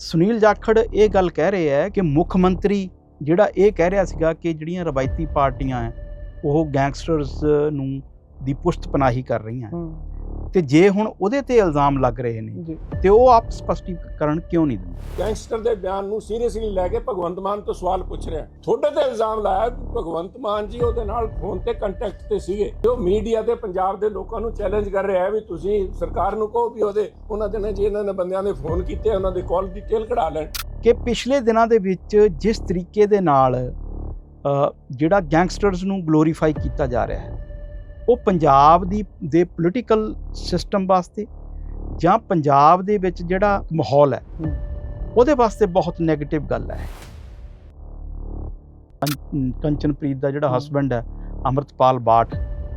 ਸੁਨੀਲ ਜਾਖੜ ਇਹ ਗੱਲ ਕਹਿ ਰਹੇ ਹੈ ਕਿ ਮੁੱਖ ਮੰਤਰੀ ਜਿਹੜਾ ਇਹ ਕਹਿ ਰਿਹਾ ਸੀਗਾ ਕਿ ਜਿਹੜੀਆਂ ਰਵਾਇਤੀ ਪਾਰਟੀਆਂ ਹੈ, ਉਹ ਗੈਂਗਸਟਰਸ ਨੂੰ ਦੀ ਪੁਸ਼ਤ ਪਨਾਹੀ ਕਰ ਰਹੀਆਂ ਤੇ ਜੇ ਹੁਣ ਉਹਦੇ ਤੇ ਇਲਜ਼ਾਮ ਲੱਗ ਰਹੇ ਨੇ ਤੇ ਉਹ ਆਪ ਸਪਸ਼ਟੀਕਰਨ ਕਿਉਂ ਨਹੀਂ ਦਿੰਦੇ? ਗੈਂਗਸਟਰ ਦੇ ਬਿਆਨ ਨੂੰ ਸੀਰੀਅਸਲੀ ਲੈ ਕੇ ਭਗਵੰਤ ਮਾਨ ਤੋਂ ਸਵਾਲ ਪੁੱਛ ਰਿਹਾ। ਤੁਹਾਡੇ ਤੇ ਇਲਜ਼ਾਮ ਲਾਇਆ ਕਿ ਭਗਵੰਤ ਮਾਨ ਜੀ ਉਹਦੇ ਨਾਲ ਫੋਨ ਤੇ ਕੰਟੈਕਟ ਤੇ ਸੀਗੇ। ਜੋ ਮੀਡੀਆ ਤੇ ਪੰਜਾਬ ਦੇ ਲੋਕਾਂ ਨੂੰ ਚੈਲੰਜ ਕਰ ਰਿਹਾ ਹੈ ਵੀ ਤੁਸੀਂ ਸਰਕਾਰ ਨੂੰ ਕਹੋ ਵੀ ਉਹਦੇ ਉਹਨਾਂ ਦੇ ਨੇ ਜੀ ਇਹਨਾਂ ਨੇ ਬੰਦਿਆਂ ਨੇ ਫੋਨ ਕੀਤੇ ਉਹਨਾਂ ਦੇ ਕਾਲ ਡਿਟੇਲ ਕਢਾ ਲੈਣ। ਕਿ ਪਿਛਲੇ ਦਿਨਾਂ ਦੇ ਵਿੱਚ ਜਿਸ ਤਰੀਕੇ ਦੇ ਨਾਲ ਜਿਹੜਾ ਗੈਂਗਸਟਰਸ ਨੂੰ ਗਲੋਰੀਫਾਈ ਕੀਤਾ ਜਾ ਰਿਹਾ ਹੈ ਉਹ ਪੰਜਾਬ ਦੀ ਦੇ ਪੋਲੀਟੀਕਲ ਸਿਸਟਮ ਵਾਸਤੇ ਜਾਂ ਪੰਜਾਬ ਦੇ ਵਿੱਚ ਜਿਹੜਾ ਮਾਹੌਲ ਹੈ। ਉਹਦੇ ਵਾਸਤੇ ਬਹੁਤ 네ਗੇਟਿਵ ਗੱਲ ਹੈ ਕੰਚਨਪ੍ਰੀਤ ਦਾ ਜਿਹੜਾ। ਹਸਬੰਡ ਹੈ ਅਮਰਤਪਾਲ ਬਾਠ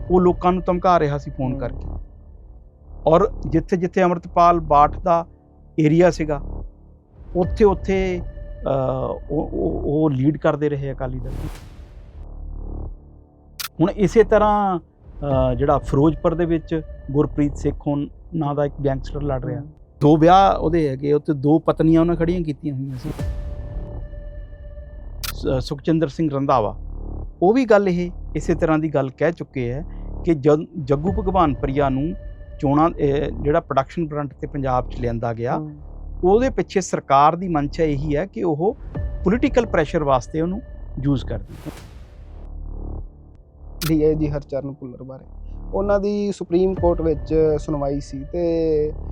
ਉਹ ਲੋਕਾਂ ਨੂੰ ਧਮਕਾ ਰਿਹਾ ਸੀ ਫੋਨ। ਕਰਕੇ ਔਰ ਜਿੱਥੇ ਜਿੱਥੇ ਅਮਰਤਪਾਲ ਬਾਠ ਦਾ ਏਰੀਆ ਸੀਗਾ ਉੱਥੇ ਉੱਥੇ ਉਹ ਲੀਡ ਕਰਦੇ ਰਹੇ ਅਕਾਲੀ ਦਲ ਹੁਣ ਇਸੇ ਤਰ੍ਹਾਂ ਜਿਹੜਾ ਫਿਰੋਜ਼ਪੁਰ ਦੇ ਵਿੱਚ ਗੁਰਪ੍ਰੀਤ ਸੇਖ ਹੁਣ ਨਾਂ ਦਾ ਇੱਕ ਗੈਂਗਸਟਰ ਲੜ ਰਿਹਾ। ਦੋ ਵਿਆਹ ਉਹਦੇ ਹੈਗੇ ਉੱਤੇ ਦੋ ਪਤਨੀਆਂ ਉਹਨਾਂ ਖੜੀਆਂ ਕੀਤੀਆਂ ਹੋਈਆਂ ਸੀ। ਸੁਖਚੰਦਰ ਸਿੰਘ ਰੰਧਾਵਾ। ਉਹ ਵੀ ਗੱਲ ਇਹ ਇਸੇ ਤਰ੍ਹਾਂ ਦੀ ਗੱਲ ਕਹਿ ਚੁੱਕੇ ਹੈ ਕਿ ਜੱਗੂ ਭਗਵਾਨ ਪ੍ਰਿਆ ਨੂੰ ਚੋਣਾਂ ਜਿਹੜਾ ਪ੍ਰੋਡਕਸ਼ਨ ਫਰੰਟ ਤੇ ਪੰਜਾਬ 'ਚ ਲਿਆਂਦਾ ਗਿਆ ਉਹਦੇ ਪਿੱਛੇ ਸਰਕਾਰ ਦੀ ਮਨਸ਼ਾ ਇਹੀ ਹੈ ਕਿ ਉਹ ਪੋਲੀਟੀਕਲ ਪ੍ਰੈਸ਼ਰ ਵਾਸਤੇ ਉਹਨੂੰ ਯੂਜ਼ ਕਰਦੀ ਹੈ। ਡੀਆਈਜੀ ਹਰਚਰਨ ਭੁੱਲਰ ਬਾਰੇ। ਉਹਨਾਂ ਦੀ ਸੁਪਰੀਮ ਕੋਰਟ ਵਿੱਚ ਸੁਣਵਾਈ ਸੀ ਤੇ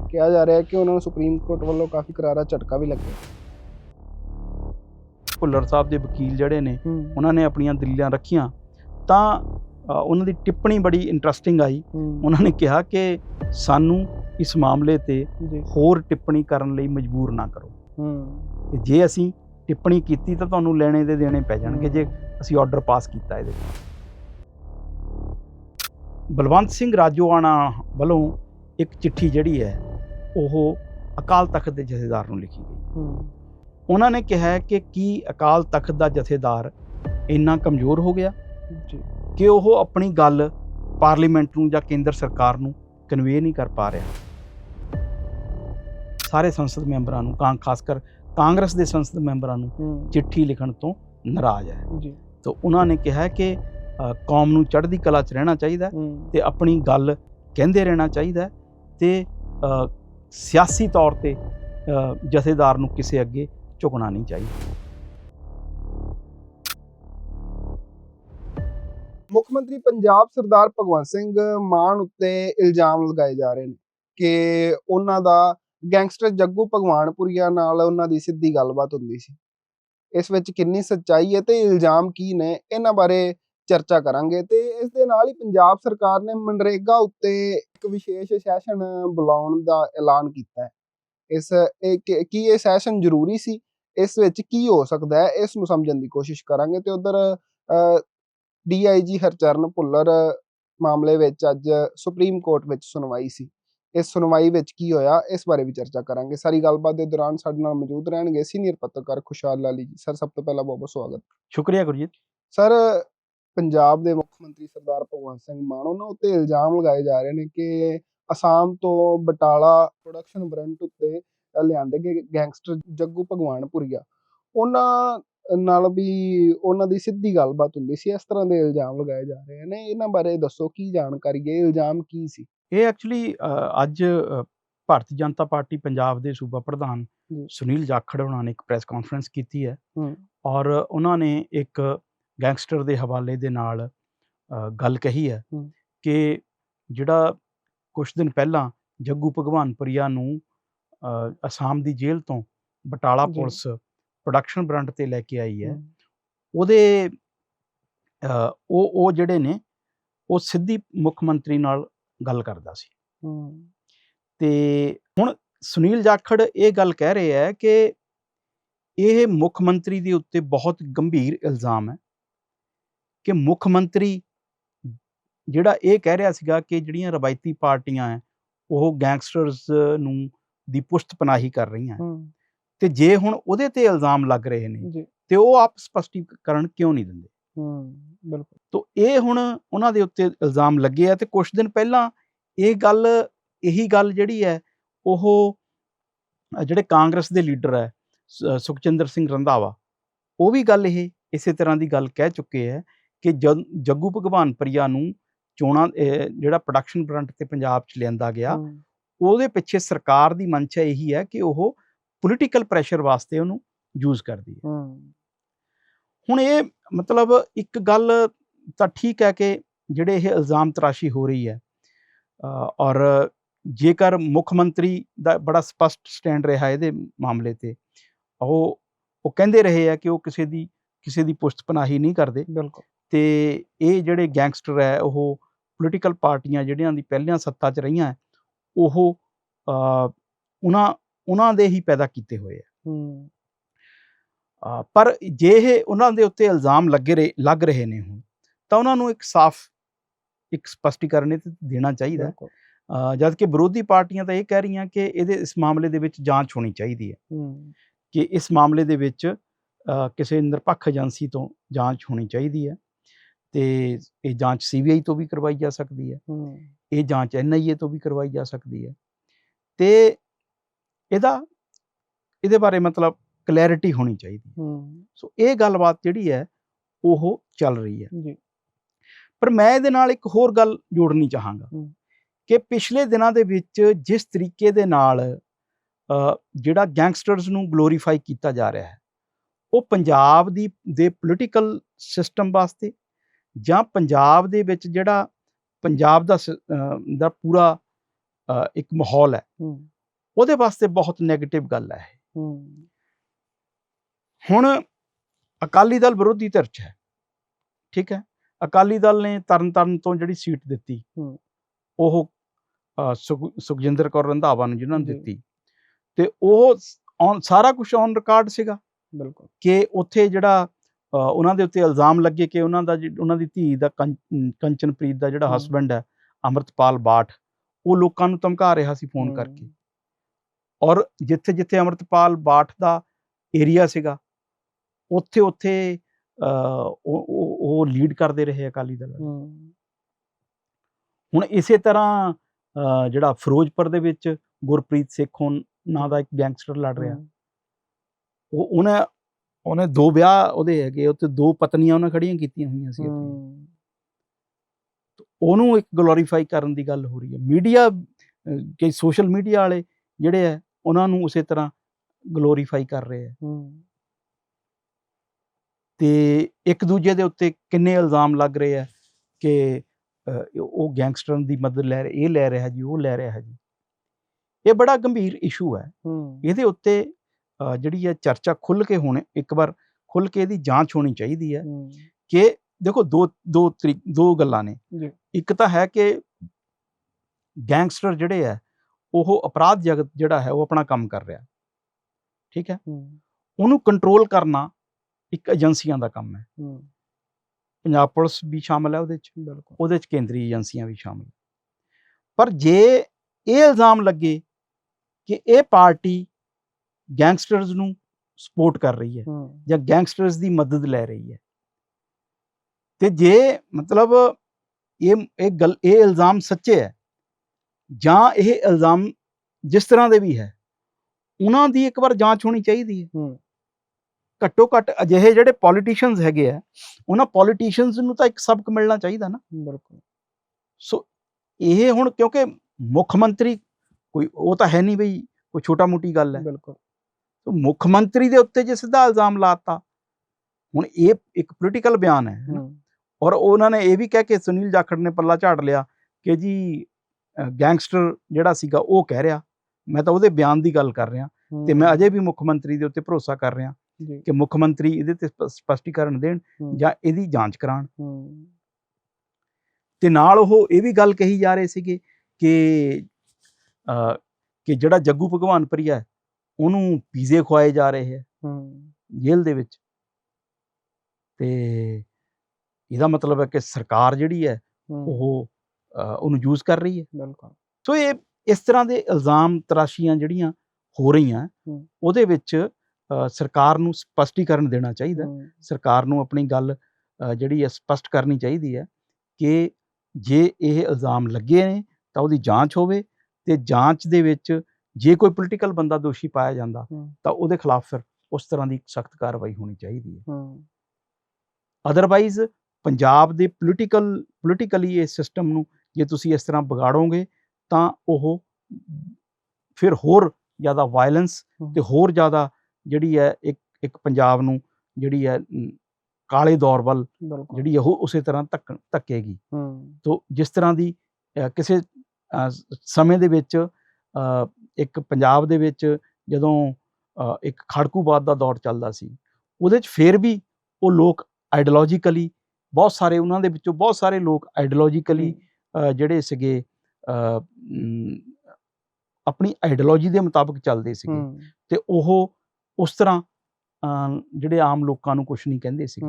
ਕਿਹਾ ਜਾ ਰਿਹਾ ਹੈ ਕਿ ਉਹਨਾਂ ਨੂੰ ਸੁਪਰੀਮ ਕੋਰਟ ਵੱਲੋਂ ਕਾਫੀ ਕਰਾਰਾ ਝਟਕਾ ਵੀ ਲੱਗਿਆ। ਭੁੱਲਰ ਸਾਹਿਬ ਦੇ ਵਕੀਲ ਜਿਹੜੇ ਨੇ ਉਹਨਾਂ ਨੇ ਆਪਣੀਆਂ ਦਲੀਲਾਂ ਰੱਖੀਆਂ। ਤਾਂ ਉਹਨਾਂ ਦੀ ਟਿੱਪਣੀ ਬੜੀ ਇੰਟਰਸਟਿੰਗ ਆਈ। ਉਹਨਾਂ ਨੇ ਕਿਹਾ ਕਿ ਸਾਨੂੰ ਇਸ ਮਾਮਲੇ ਤੇ ਹੋਰ ਟਿੱਪਣੀ ਕਰਨ ਲਈ ਮਜਬੂਰ ਨਾ ਕਰੋ। ਤੇ ਜੇ ਅਸੀਂ ਟਿੱਪਣੀ ਕੀਤੀ ਤਾਂ ਤੁਹਾਨੂੰ ਲੈਣੇ ਦੇ ਦੇਣੇ ਪੈ ਜਾਣਗੇ। ਜੇ ਅਸੀਂ ਆਰਡਰ ਪਾਸ ਕੀਤਾ ਇਹਦੇ ਤੇ। ਬਲਵੰਤ ਸਿੰਘ ਰਾਜੋਆਣਾ ਵੱਲੋਂ ਇੱਕ ਚਿੱਠੀ ਜਿਹੜੀ ਹੈ ਉਹ ਅਕਾਲ ਤਖਤ ਦੇ ਜਥੇਦਾਰ ਨੂੰ ਲਿਖੀ ਗਈ। ਉਹਨਾਂ ਨੇ ਕਿਹਾ ਕਿ ਕੀ ਅਕਾਲ ਤਖਤ ਦਾ ਜਥੇਦਾਰ ਇੰਨਾ ਕਮਜ਼ੋਰ ਹੋ ਗਿਆ? ਕਿ ਉਹ ਆਪਣੀ ਗੱਲ ਪਾਰਲੀਮੈਂਟ ਨੂੰ ਜਾਂ ਕੇਂਦਰ ਸਰਕਾਰ ਨੂੰ ਕਨਵੇ ਨਹੀਂ ਕਰ ਪਾ ਰਿਹਾ? ਸਾਰੇ ਸੰਸਦ ਮੈਂਬਰਾਂ ਨੂੰ ਕਾਂ ਖਾਸ ਕਰ ਕਾਂਗਰਸ ਦੇ ਸੰਸਦ ਮੈਂਬਰਾਂ ਨੂੰ ਚਿੱਠੀ ਲਿਖਣ ਤੋਂ ਨਾਰਾਜ਼ ਹੈ। ਜੀ। ਤਾਂ ਉਹਨਾਂ ਨੇ ਕਿਹਾ ਕਿ ਕੌਮ ਨੂੰ ਚੜ੍ਹਦੀ ਕਲਾ 'ਚ ਰਹਿਣਾ ਚਾਹੀਦਾ ਤੇ ਆਪਣੀ ਗੱਲ ਕਹਿੰਦੇ ਰਹਿਣਾ ਚਾਹੀਦਾ ਤੇ ਸਿਆਸੀ ਤੌਰ ਤੇ ਜਥੇਦਾਰ ਨੂੰ ਕਿਸੇ ਅੱਗੇ ਝੁਕਣਾ ਨਹੀਂ ਚਾਹੀਦਾ। ਮੁੱਖ ਮੰਤਰੀ ਪੰਜਾਬ ਸਰਦਾਰ ਭਗਵੰਤ ਸਿੰਘ ਮਾਨ ਉੱਤੇ ਇਲਜ਼ਾਮ ਲਗਾਏ ਜਾ ਰਹੇ ਨੇ ਕਿ ਉਹਨਾਂ ਦਾ ਗੈਂਗਸਟਰ ਜੱਗੂ ਭਗਵਾਨਪੁਰੀਆ ਨਾਲ ਉਹਨਾਂ ਦੀ ਸਿੱਧੀ ਗੱਲਬਾਤ ਹੁੰਦੀ ਸੀ। ਇਸ ਵਿੱਚ ਕਿੰਨੀ ਸੱਚਾਈ ਹੈ ਤੇ ਇਲਜ਼ਾਮ ਕੀ ਨੇ ਇਹਨਾਂ ਬਾਰੇ ਚਰਚਾ ਕਰਾਂਗੇ ਤੇ ਇਸ ਦੇ ਨਾਲ ਹੀ ਪੰਜਾਬ ਸਰਕਾਰ ਨੇ ਮਨਰੇਗਾ ਉੱਤੇ ਇੱਕ ਵਿਸ਼ੇਸ਼ ਸੈਸ਼ਨ ਬੁਲਾਉਣ ਦਾ ਐਲਾਨ ਕੀਤਾ ਹੈ। ਇਸ ਕਿ- ਇਹ ਸੈਸ਼ਨ ਜ਼ਰੂਰੀ ਸੀ? ਇਸ ਵਿੱਚ ਕੀ ਹੋ ਸਕਦਾ ਹੈ? ਇਸ ਨੂੰ ਸਮਝਣ ਦੀ ਕੋਸ਼ਿਸ਼ ਕਰਾਂਗੇ ਤੇ ਉਧਰ ਡੀਆਈਜੀ ਹਰਚਰਨ ਭੁੱਲਰ ਮਾਮਲੇ ਵਿੱਚ ਅੱਜ ਸੁਪਰੀਮ ਕੋਰਟ ਵਿੱਚ ਸੁਣਵਾਈ ਸੀ। ਇਸ ਸੁਣਵਾਈ ਵਿੱਚ ਕੀ ਹੋਇਆ? ਇਸ ਬਾਰੇ ਵੀ ਚਰਚਾ ਕਰਾਂਗੇ। ਸਾਰੀ ਗੱਲਬਾਤ ਦੇ ਦੌਰਾਨ ਸਾਡੇ ਨਾਲ ਮੌਜੂਦ ਰਹਿਣਗੇ ਸੀਨੀਅਰ ਪੱਤਰਕਾਰ ਖੁਸ਼ਹਾਲ ਲਾਲੀ ਜੀ। ਸਰ ਸਭ ਤੋਂ ਪਹਿਲਾਂ ਬਹੁਤ ਬਹੁਤ ਸਵਾਗਤ। ਸ਼ੁਕਰੀਆ ਗੁਰਜੀਤ। ਸਰ ਪੰਜਾਬ ਦੇ ਮੁੱਖ ਮੰਤਰੀ ਸਰਦਾਰ ਭਗਵੰਤ ਸਿੰਘ ਮਾਨ ਉਹਨਾਂ ਉੱਤੇ ਇਲਜ਼ਾਮ ਲਗਾਏ ਜਾ ਰਹੇ ਨੇ ਕਿ ਅਸਾਮ ਤੋਂ ਬਟਾਲਾ ਪ੍ਰੋਡਕਸ਼ਨ ਵਾਰੰਟ ਉੱਤੇ ਲਿਆਂਦੇ ਗਏ ਗੈਂਗਸਟਰ ਜੱਗੂ ਭਗਵਾਨਪੁਰੀਆ ਉਹਨਾਂ ਨਾਲ ਵੀ ਉਹਨਾਂ ਦੀ ਸਿੱਧੀ ਗੱਲਬਾਤ ਹੁੰਦੀ ਸੀ ਇਸ ਤਰ੍ਹਾਂ ਦੇ ਇਲਜ਼ਾਮ ਲਗਾਏ ਜਾ ਰਹੇ ਨੇ ਇਹਨਾਂ ਬਾਰੇ ਦੱਸੋ ਕੀ ਜਾਣਕਾਰੀ ਹੈ ਇਲਜ਼ਾਮ ਕੀ ਸੀ ਇਹ ਐਕਚੁਅਲੀ ਅੱਜ ਭਾਰਤੀ ਜਨਤਾ ਪਾਰਟੀ ਪੰਜਾਬ ਦੇ ਸੂਬਾ ਪ੍ਰਧਾਨ। ਸੁਨੀਲ ਜਾਖੜ ਉਹਨਾਂ ਨੇ ਇੱਕ ਪ੍ਰੈਸ ਕਾਨਫਰੰਸ ਕੀਤੀ ਹੂੰ। ਔਰ ਉਹਨਾਂ ਨੇ ਇੱਕ ਗੈਂਗਸਟਰ ਦੇ ਹਵਾਲੇ ਦੇ ਨਾਲ ਗੱਲ ਕਹੀ ਹੈ। ਕਿ ਜਿਹੜਾ ਕੁਝ ਦਿਨ ਪਹਿਲਾਂ ਜੱਗੂ ਭਗਵਾਨਪੁਰੀਆ ਨੂੰ ਅਸਾਮ ਦੀ ਜੇਲ੍ਹ ਤੋਂ ਬਟਾਲਾ। ਪੁਲਿਸ ਪ੍ਰੋਡਕਸ਼ਨ ਬ੍ਰਾਂਡ ਤੇ ਲੈ ਕੇ ਆਈ ਹੈ। ਉਹਦੇ ਉਹ ਉਹ ਜਿਹੜੇ ਨੇ ਉਹ ਸਿੱਧੀ ਮੁੱਖ ਮੰਤਰੀ ਨਾਲ ਗੱਲ ਕਰਦਾ ਸੀ ਤੇ ਹੁਣ ਸੁਨੀਲ ਜਾਖੜ ਇਹ ਗੱਲ ਕਹਿ ਰਹੇ ਹੈ ਕਿ ਇਹ ਮੁੱਖ ਮੰਤਰੀ ਦੇ ਉੱਤੇ ਬਹੁਤ ਗੰਭੀਰ ਇਲਜ਼ਾਮ ਹੈ ਕਿ ਮੁੱਖ ਮੰਤਰੀ ਜਿਹੜਾ ਇਹ ਕਹਿ ਰਿਹਾ ਸੀਗਾ ਕਿ ਜਿਹੜੀਆਂ ਰਵਾਇਤੀ ਪਾਰਟੀਆਂ ਹੈ ਉਹ ਗੈਂਗਸਟਰਸ ਨੂੰ ਦੀ ਪੁਸ਼ਤ ਪਨਾਹੀ ਕਰ ਰਹੀਆਂ ਤੇ ਜੇ ਹੁਣ ਉਹਦੇ ਤੇ ਇਲਜ਼ਾਮ ਲੱਗ ਰਹੇ ਨੇ ਤੇ ਉਹ ਆਪ ਸਪਸ਼ਟੀਕਰਨ ਕਿਉਂ ਨਹੀਂ ਦਿੰਦੇ? ਹੂੰ ਬਿਲਕੁਲ। ਤੋ ਇਹ ਹੁਣ ਉਹਨਾਂ ਦੇ ਉੱਤੇ ਇਲਜ਼ਾਮ ਲੱਗੇ ਆ ਤੇ ਕੁਝ ਦਿਨ ਪਹਿਲਾਂ ਇਹ ਗੱਲ ਇਹੀ ਗੱਲ ਜਿਹੜੀ ਹੈ ਉਹ ਜਿਹੜੇ ਕਾਂਗਰਸ ਦੇ ਲੀਡਰ ਹੈ ਸੁਖਚੰਦਰ ਸਿੰਘ ਰੰਧਾਵਾ ਉਹ ਵੀ ਗੱਲ ਇਹ ਇਸੇ ਤਰ੍ਹਾਂ ਦੀ ਗੱਲ ਕਹਿ ਚੁੱਕੇ ਹੈ ਕਿ ਜੱਗੂ ਭਗਵਾਨ ਪ੍ਰਿਆ ਨੂੰ ਚੋਣਾਂ ਜਿਹੜਾ ਪ੍ਰੋਡਕਸ਼ਨ ਫਰੰਟ ਤੇ ਪੰਜਾਬ 'ਚ ਲਿਆਂਦਾ ਗਿਆ ਉਹਦੇ ਪਿੱਛੇ ਸਰਕਾਰ ਦੀ ਮਨਸ਼ਾ ਇਹੀ ਹੈ ਕਿ ਉਹ ਪੋਲੀਟੀਕਲ ਪ੍ਰੈਸ਼ਰ ਵਾਸਤੇ ਉਹਨੂੰ ਯੂਜ਼ ਕਰਦੀ ਹੈ। ਹੁਣ ਇਹ ਮਤਲਬ ਇੱਕ ਗੱਲ ਤਾਂ ਠੀਕ ਹੈ ਕਿ ਜਿਹੜੇ ਇਹ ਇਲਜ਼ਾਮ ਤਰਾਸ਼ੀ ਹੋ ਰਹੀ ਹੈ ਔਰ ਜੇਕਰ ਮੁੱਖ ਮੰਤਰੀ ਦਾ ਬੜਾ ਸਪਸ਼ਟ ਸਟੈਂਡ ਰਿਹਾ ਇਹਦੇ ਮਾਮਲੇ ਤੇ ਉਹ ਉਹ ਕਹਿੰਦੇ ਰਹੇ ਆ ਕਿ ਉਹ ਕਿਸੇ ਦੀ ਕਿਸੇ ਦੀ ਪੁਸ਼ਤ ਪਨਾਹੀ ਨਹੀਂ ਕਰਦੇ। ਬਿਲਕੁਲ। ਤੇ ਇਹ ਜਿਹੜੇ ਗੈਂਗਸਟਰ ਹੈ ਉਹ ਪੋਲੀਟੀਕਲ ਪਾਰਟੀਆਂ ਜਿਹੜੀਆਂ ਦੀ ਪਹਿਲੀਆਂ ਸੱਤਾ 'ਚ ਰਹੀਆਂ ਉਹ ਉਹਨਾਂ ਉਹਨਾਂ ਦੇ ਹੀ ਪੈਦਾ ਕੀਤੇ ਹੋਏ ਆ ਪਰ ਜੇ ਇਹ ਉਹਨਾਂ ਦੇ ਉੱਤੇ ਇਲਜ਼ਾਮ ਲੱਗੇ ਰਹੇ ਲੱਗ ਰਹੇ ਨੇ ਹੁਣ ਤਾਂ ਉਹਨਾਂ ਨੂੰ ਇੱਕ ਸਾਫ਼ ਇੱਕ ਸਪਸ਼ਟੀਕਰਨ ਦੇਣਾ ਚਾਹੀਦਾ ਜਦ ਕਿ ਵਿਰੋਧੀ ਪਾਰਟੀਆਂ ਤਾਂ ਇਹ ਕਹਿ ਰਹੀਆਂ ਕਿ ਇਹਦੇ ਇਸ ਮਾਮਲੇ ਦੇ ਵਿੱਚ ਜਾਂਚ ਹੋਣੀ ਚਾਹੀਦੀ ਹੈ। ਕਿ ਇਸ ਮਾਮਲੇ ਦੇ ਵਿੱਚ ਕਿਸੇ ਨਿਰਪੱਖ ਏਜੰਸੀ ਤੋਂ ਜਾਂਚ ਹੋਣੀ ਚਾਹੀਦੀ ਹੈ। ਤੇ ਇਹ ਜਾਂਚ ਸੀਬੀਆਈ ਤੋਂ ਵੀ ਕਰਵਾਈ ਜਾ ਸਕਦੀ ਹੈ। ਇਹ ਜਾਂਚ ਐਨਆਈਏ ਤੋਂ ਵੀ ਕਰਵਾਈ ਜਾ ਸਕਦੀ ਹੈ। ਤੇ ਇਹਦਾ ਇਹਦੇ ਬਾਰੇ ਮਤਲਬ ਕਲੈਰਿਟੀ ਹੋਣੀ ਚਾਹੀਦੀ ਹੈ। ਸੋ ਇਹ ਗੱਲਬਾਤ ਜਿਹੜੀ ਹੈ ਉਹ ਚੱਲ ਰਹੀ ਹੈ। ਜੀ। ਪਰ ਮੈਂ ਇਹਦੇ ਨਾਲ ਇੱਕ ਹੋਰ ਗੱਲ ਜੋੜਨੀ ਚਾਹਾਂਗਾ। ਕਿ ਪਿਛਲੇ ਦਿਨਾਂ ਦੇ ਵਿੱਚ ਜਿਸ ਤਰੀਕੇ ਦੇ ਨਾਲ ਜਿਹੜਾ ਗੈਂਗਸਟਰਸ ਨੂੰ ਗਲੋਰੀਫਾਈ ਕੀਤਾ ਜਾ ਰਿਹਾ ਹੈ ਉਹ ਪੰਜਾਬ ਦੀ ਦੇ ਪੋਲੀਟੀਕਲ ਸਿਸਟਮ ਵਾਸਤੇ ਜਾਂ ਪੰਜਾਬ ਦੇ ਵਿੱਚ ਜਿਹੜਾ ਪੰਜਾਬ ਦਾ ਦਾ ਪੂਰਾ ਇੱਕ ਮਾਹੌਲ ਹੈ ਉਹਦੇ ਵਾਸਤੇ ਬਹੁਤ ਨੈਗੇਟਿਵ ਗੱਲ ਹੈ ਹੁਣ ਅਕਾਲੀ ਦਲ ਵਿਰੋਧੀ ਧਿਰ 'ਚ ਹੈ ਠੀਕ ਹੈ? ਅਕਾਲੀ ਦਲ ਨੇ ਤਰਨਤਾਰਨ ਤੋਂ ਜਿਹੜੀ ਸੀਟ ਦਿੱਤੀ। ਉਹ ਸੁਖਜਿੰਦਰ ਕੌਰ ਰੰਧਾਵਾ ਨੂੰ ਜਿਨ੍ਹਾਂ ਨੂੰ। ਦਿੱਤੀ ਤੇ ਉਹ ਸਾਰਾ ਕੁਝ ਔਨ ਰਿਕਾਰਡ ਸੀਗਾ ਬਿਲਕੁਲ। ਕਿ ਉੱਥੇ ਜਿਹੜਾ ਉਹਨਾਂ ਦੇ ਉੱਤੇ ਇਲਜ਼ਾਮ ਲੱਗੇ ਕਿ ਉਹਨਾਂ ਦਾ ਜਿ- ਉਹਨਾਂ ਦੀ ਧੀ ਦਾ ਕੰਚਨਪ੍ਰੀਤ ਦਾ ਜਿਹੜਾ। ਹਸਬੰਡ ਹੈ ਅਮਰਤਪਾਲ ਬਾਠ ਉਹ ਲੋਕਾਂ ਨੂੰ ਧਮਕਾ ਰਿਹਾ ਸੀ ਫੋਨ ਕਰਕੇ। ਔਰ ਜਿੱਥੇ ਜਿੱਥੇ ਅਮਰਤਪਾਲ ਬਾਠ ਦਾ ਏਰੀਆ ਸੀਗਾ ਉੱਥੇ ਉੱਥੇ ਉਹ ਉਹ- ਲੀਡ ਕਰਦੇ ਰਹੇ ਅਕਾਲੀ ਦਲ ਹੁਣ ਇਸੇ ਤਰ੍ਹਾਂ ਜਿਹੜਾ ਫਿਰੋਜ਼ਪੁਰ ਦੇ ਵਿੱਚ ਗੁਰਪ੍ਰੀਤ ਸੇਖੋਂ ਨਾਂ ਦਾ ਇੱਕ ਗੈਂਗਸਟਰ ਲੜ ਰਿਹਾ। ਉਹ ਉਹਨੇ ਉਹਨੇ ਦੋ ਵਿਆਹ ਉਹਦੇ ਹੈਗੇ ਉੱਤੇ ਦੋ ਪਤਨੀਆਂ ਉਹਨੇ ਖੜੀਆਂ ਕੀਤੀਆਂ ਹੋਈਆਂ ਸੀ ਉਹਨੂੰ ਇੱਕ ਗਲੋਰੀਫਾਈ ਕਰਨ ਦੀ ਗੱਲ ਹੋ ਰਹੀ ਹੈ। ਮੀਡੀਆ ਕਿ ਸੋਸ਼ਲ ਮੀਡੀਆ ਵਾਲੇ ਜਿਹੜੇ ਹੈ ਉਹਨਾਂ ਨੂੰ ਉਸੇ ਤਰ੍ਹਾਂ ਗਲੋਰੀਫਾਈ ਕਰ ਰਹੇ ਹੂੰ। ਤੇ ਇੱਕ ਦੂਜੇ ਦੇ ਉੱਤੇ ਕਿੰਨੇ ਇਲਜ਼ਾਮ ਲੱਗ ਰਹੇ ਹੈ ਕਿ ਉਹ ਗੈਂਗਸਟਰਾਂ ਦੀ ਮਦਦ ਲੈ ਰਿਹਾ ਇਹ ਲੈ ਰਿਹਾ ਜੀ ਉਹ ਲੈ ਰਿਹਾ ਜੀ। ਇਹ ਬੜਾ ਗੰਭੀਰ ਇਸ਼ੂ ਹੈ। ਇਹਦੇ ਉੱਤੇ ਜਿਹੜੀ ਹੈ ਚਰਚਾ ਖੁੱਲ ਕੇ ਹੋਣੇ ਇੱਕ ਵਾਰ ਖੁੱਲ ਕੇ ਇਹਦੀ ਜਾਂਚ ਹੋਣੀ ਚਾਹੀਦੀ ਹੈ ਕਿ ਦੇਖੋ ਦੋ ਦੋ ਤਰੀ ਦੋ ਗੱਲਾਂ ਨੇ। ਇੱਕ ਤਾਂ ਹੈ ਕਿ ਗੈਂਗਸਟਰ ਜਿਹੜੇ ਹੈ ਉਹ ਅਪਰਾਧ ਜਗਤ ਜਿਹੜਾ ਹੈ ਉਹ ਆਪਣਾ ਕੰਮ ਕਰ ਰਿਹਾ। ਠੀਕ ਹੈ? ਉਹਨੂੰ ਕੰਟਰੋਲ ਕਰਨਾ ਇੱਕ ਏਜੰਸੀਆਂ ਦਾ ਕੰਮ ਹੈ। ਪੰਜਾਬ ਪੁਲਿਸ ਵੀ ਸ਼ਾਮਲ ਹੈ ਉਹਦੇ 'ਚ। ਬਿਲਕੁਲ। ਉਹਦੇ 'ਚ ਕੇਂਦਰੀ ਏਜੰਸੀਆਂ ਵੀ ਸ਼ਾਮਲ। ਪਰ ਜੇ ਇਹ ਇਲਜ਼ਾਮ ਲੱਗੇ ਕਿ ਇਹ ਪਾਰਟੀ ਗੈਂਗਸਟਰਸ ਨੂੰ ਸਪੋਰਟ ਕਰ ਰਹੀ ਹੈ ਜਾਂ ਗੈਂਗਸਟਰਸ ਦੀ ਮਦਦ ਲੈ ਰਹੀ ਹੈ। ਤੇ ਜੇ ਮਤਲਬ ਇਹ ਇਹ ਗੱਲ ਇਹ ਇਲਜ਼ਾਮ ਸੱਚੇ ਹੈ ਜਾਂ ਇਹ ਇਲਜ਼ਾਮ ਜਿਸ ਤਰ੍ਹਾਂ ਦੇ ਵੀ ਹੈ ਉਹਨਾਂ ਦੀ ਇੱਕ ਵਾਰ ਜਾਂਚ ਹੋਣੀ ਚਾਹੀਦੀ ਹੈ। ਘੱਟੋ ਘੱਟ ਅਜਿਹੇ ਜਿਹੜੇ ਪੋਲੀਟੀਸ਼ੀਅਨਸ ਹੈਗੇ ਆ ਉਹਨਾਂ ਪੋਲੀਟੀਸ਼ੀਅਨਸ ਨੂੰ ਤਾਂ ਇੱਕ ਸਬਕ ਮਿਲਣਾ ਚਾਹੀਦਾ ਨਾ। ਬਿਲਕੁਲ। ਸੋ ਇਹ ਹੁਣ ਕਿਉਂਕਿ ਮੁੱਖ ਮੰਤਰੀ ਕੋਈ ਉਹ ਤਾਂ ਹੈ ਨਹੀਂ ਬਈ ਕੋਈ ਛੋਟਾ ਮੋਟੀ ਗੱਲ ਹੈ। ਬਿਲਕੁਲ। ਮੁੱਖ ਮੰਤਰੀ ਦੇ ਉੱਤੇ ਜੇ ਸਿੱਧਾ ਇਲਜ਼ਾਮ ਲਾਤਾ ਹੁਣ ਇਹ ਇੱਕ ਪੋਲੀਟੀਕਲ ਬਿਆਨ ਹੈ ਔਰ ਉਹਨਾਂ ਨੇ ਇਹ ਵੀ ਕਹਿ ਕੇ ਸੁਨੀਲ ਜਾਖੜ ਨੇ ਪੱਲਾ ਝਾੜ ਲਿਆ ਕਿ ਜੀ ਗੈਂਗਸਟਰ ਜਿਹੜਾ ਸੀਗਾ ਉਹ ਕਹਿ ਰਿਹਾ ਮੈਂ ਤਾਂ ਉਹਦੇ ਬਿਆਨ ਦੀ ਗੱਲ ਕਰ ਰਿਹਾ ਤੇ ਮੈਂ ਅਜੇ ਵੀ ਮੁੱਖ ਮੰਤਰੀ ਦੇ ਉੱਤੇ ਭਰੋਸਾ ਕਰ ਰਿਹਾ ਕਿ ਮੁੱਖ ਮੰਤਰੀ ਇਹਦੇ ਤੇ ਸਪ- ਸਪਸ਼ਟੀਕਰਨ ਦੇਣ ਜਾਂ ਇਹਦੀ ਜਾਂਚ ਕਰਾਉਣ ਹੂੰ ਤੇ ਨਾਲ ਉਹ ਇਹ ਵੀ ਗੱਲ ਕਹੀ ਜਾ ਰਹੇ ਸੀਗੇ ਕਿ ਕਿ ਜਿਹੜਾ ਜੱਗੂ ਭਗਵਾਨ ਪ੍ਰਿਆ ਹੈ, ਉਹਨੂੰ ਪੀਜ਼ੇ ਖਵਾਏ ਜਾ ਰਹੇ ਹੈ ਹੂੰ। ਜੇਲ੍ਹ ਦੇ ਵਿੱਚ। ਤੇ ਇਹਦਾ ਮਤਲਬ ਹੈ ਕਿ ਸਰਕਾਰ ਜਿਹੜੀ ਹੈ ਉਹ ਉਹਨੂੰ ਯੂਜ਼ ਕਰ ਰਹੀ ਹੈ। ਬਿਲਕੁਲ। ਸੋ ਇਹ ਇਸ ਤਰ੍ਹਾਂ ਦੇ ਇਲਜ਼ਾਮ ਤਰਾਸ਼ੀਆਂ ਜਿਹੜੀਆਂ ਹੋ ਰਹੀਆਂ। ਉਹਦੇ ਵਿੱਚ ਸਰਕਾਰ ਨੂੰ ਸਪਸ਼ਟੀਕਰਨ ਦੇਣਾ ਚਾਹੀਦਾ ਸਰਕਾਰ ਨੂੰ ਆਪਣੀ ਗੱਲ ਜਿਹੜੀ ਹੈ ਸਪਸ਼ਟ ਕਰਨੀ ਚਾਹੀਦੀ ਹੈ ਕਿ ਜੇ ਇਹ ਇਲਜ਼ਾਮ ਲੱਗੇ ਨੇ ਤਾਂ ਉਹਦੀ ਜਾਂਚ ਹੋਵੇ ਤੇ ਜਾਂਚ ਦੇ ਵਿੱਚ ਜੇ ਕੋਈ ਪੋਲੀਟੀਕਲ ਬੰਦਾ ਦੋਸ਼ੀ ਪਾਇਆ ਜਾਂਦਾ ਤਾਂ ਉਹਦੇ ਖਿਲਾਫ ਫਿਰ ਉਸ ਤਰ੍ਹਾਂ ਦੀ ਸਖਤ ਕਾਰਵਾਈ ਹੋਣੀ ਚਾਹੀਦੀ ਹੈ। ਅਦਰਵਾਈਜ਼ ਪੰਜਾਬ ਦੇ ਪੋਲੀਟੀਕਲ ਪੋਲੀਟੀਕਲੀ ਇਹ ਸਿਸਟਮ ਨੂੰ ਜੇ ਤੁਸੀਂ ਇਸ ਤਰ੍ਹਾਂ ਵਿਗਾੜੋਗੇ ਤਾਂ ਉਹ ਫਿਰ ਹੋਰ ਜ਼ਿਆਦਾ ਵਾਇਲੈਂਸ। ਤੇ ਹੋਰ ਜ਼ਿਆਦਾ ਜਿਹੜੀ ਹੈ ਇੱਕ ਇੱਕ ਪੰਜਾਬ ਨੂੰ ਜਿਹੜੀ ਹੈ ਕਾਲੇ ਦੌਰ ਵੱਲ ਜਿਹੜੀ ਉਹ ਉਸੇ ਤਰ੍ਹਾਂ ਧੱਕ ਧੱਕੇਗੀ। ਤੋ ਜਿਸ ਤਰ੍ਹਾਂ ਦੀ ਕਿਸੇ ਸਮੇਂ ਦੇ ਵਿੱਚ ਇੱਕ ਪੰਜਾਬ ਦੇ ਵਿੱਚ ਜਦੋਂ ਇੱਕ ਖੜਕੂਬਾਦ ਦਾ ਦੌਰ ਚੱਲਦਾ ਸੀ ਉਹਦੇ 'ਚ ਫਿਰ ਵੀ ਉਹ ਲੋਕ ਆਈਡੀਓਲੋਜੀਕਲੀ ਬਹੁਤ ਸਾਰੇ ਉਹਨਾਂ ਦੇ ਵਿੱਚੋਂ ਬਹੁਤ ਸਾਰੇ ਲੋਕ ਆਈਡੀਓਲੋਜੀਕਲੀ ਜਿਹੜੇ ਸੀਗੇ ਆਪਣੀ ਆਈਡੀਓਲੋਜੀ ਦੇ ਮੁਤਾਬਕ ਚੱਲਦੇ ਸੀਗੇ ਤੇ ਉਹ ਉਸ ਤਰ੍ਹਾਂ ਜਿਹੜੇ ਆਮ ਲੋਕਾਂ ਨੂੰ ਕੁਝ ਨਹੀਂ ਕਹਿੰਦੇ ਸੀਗੇ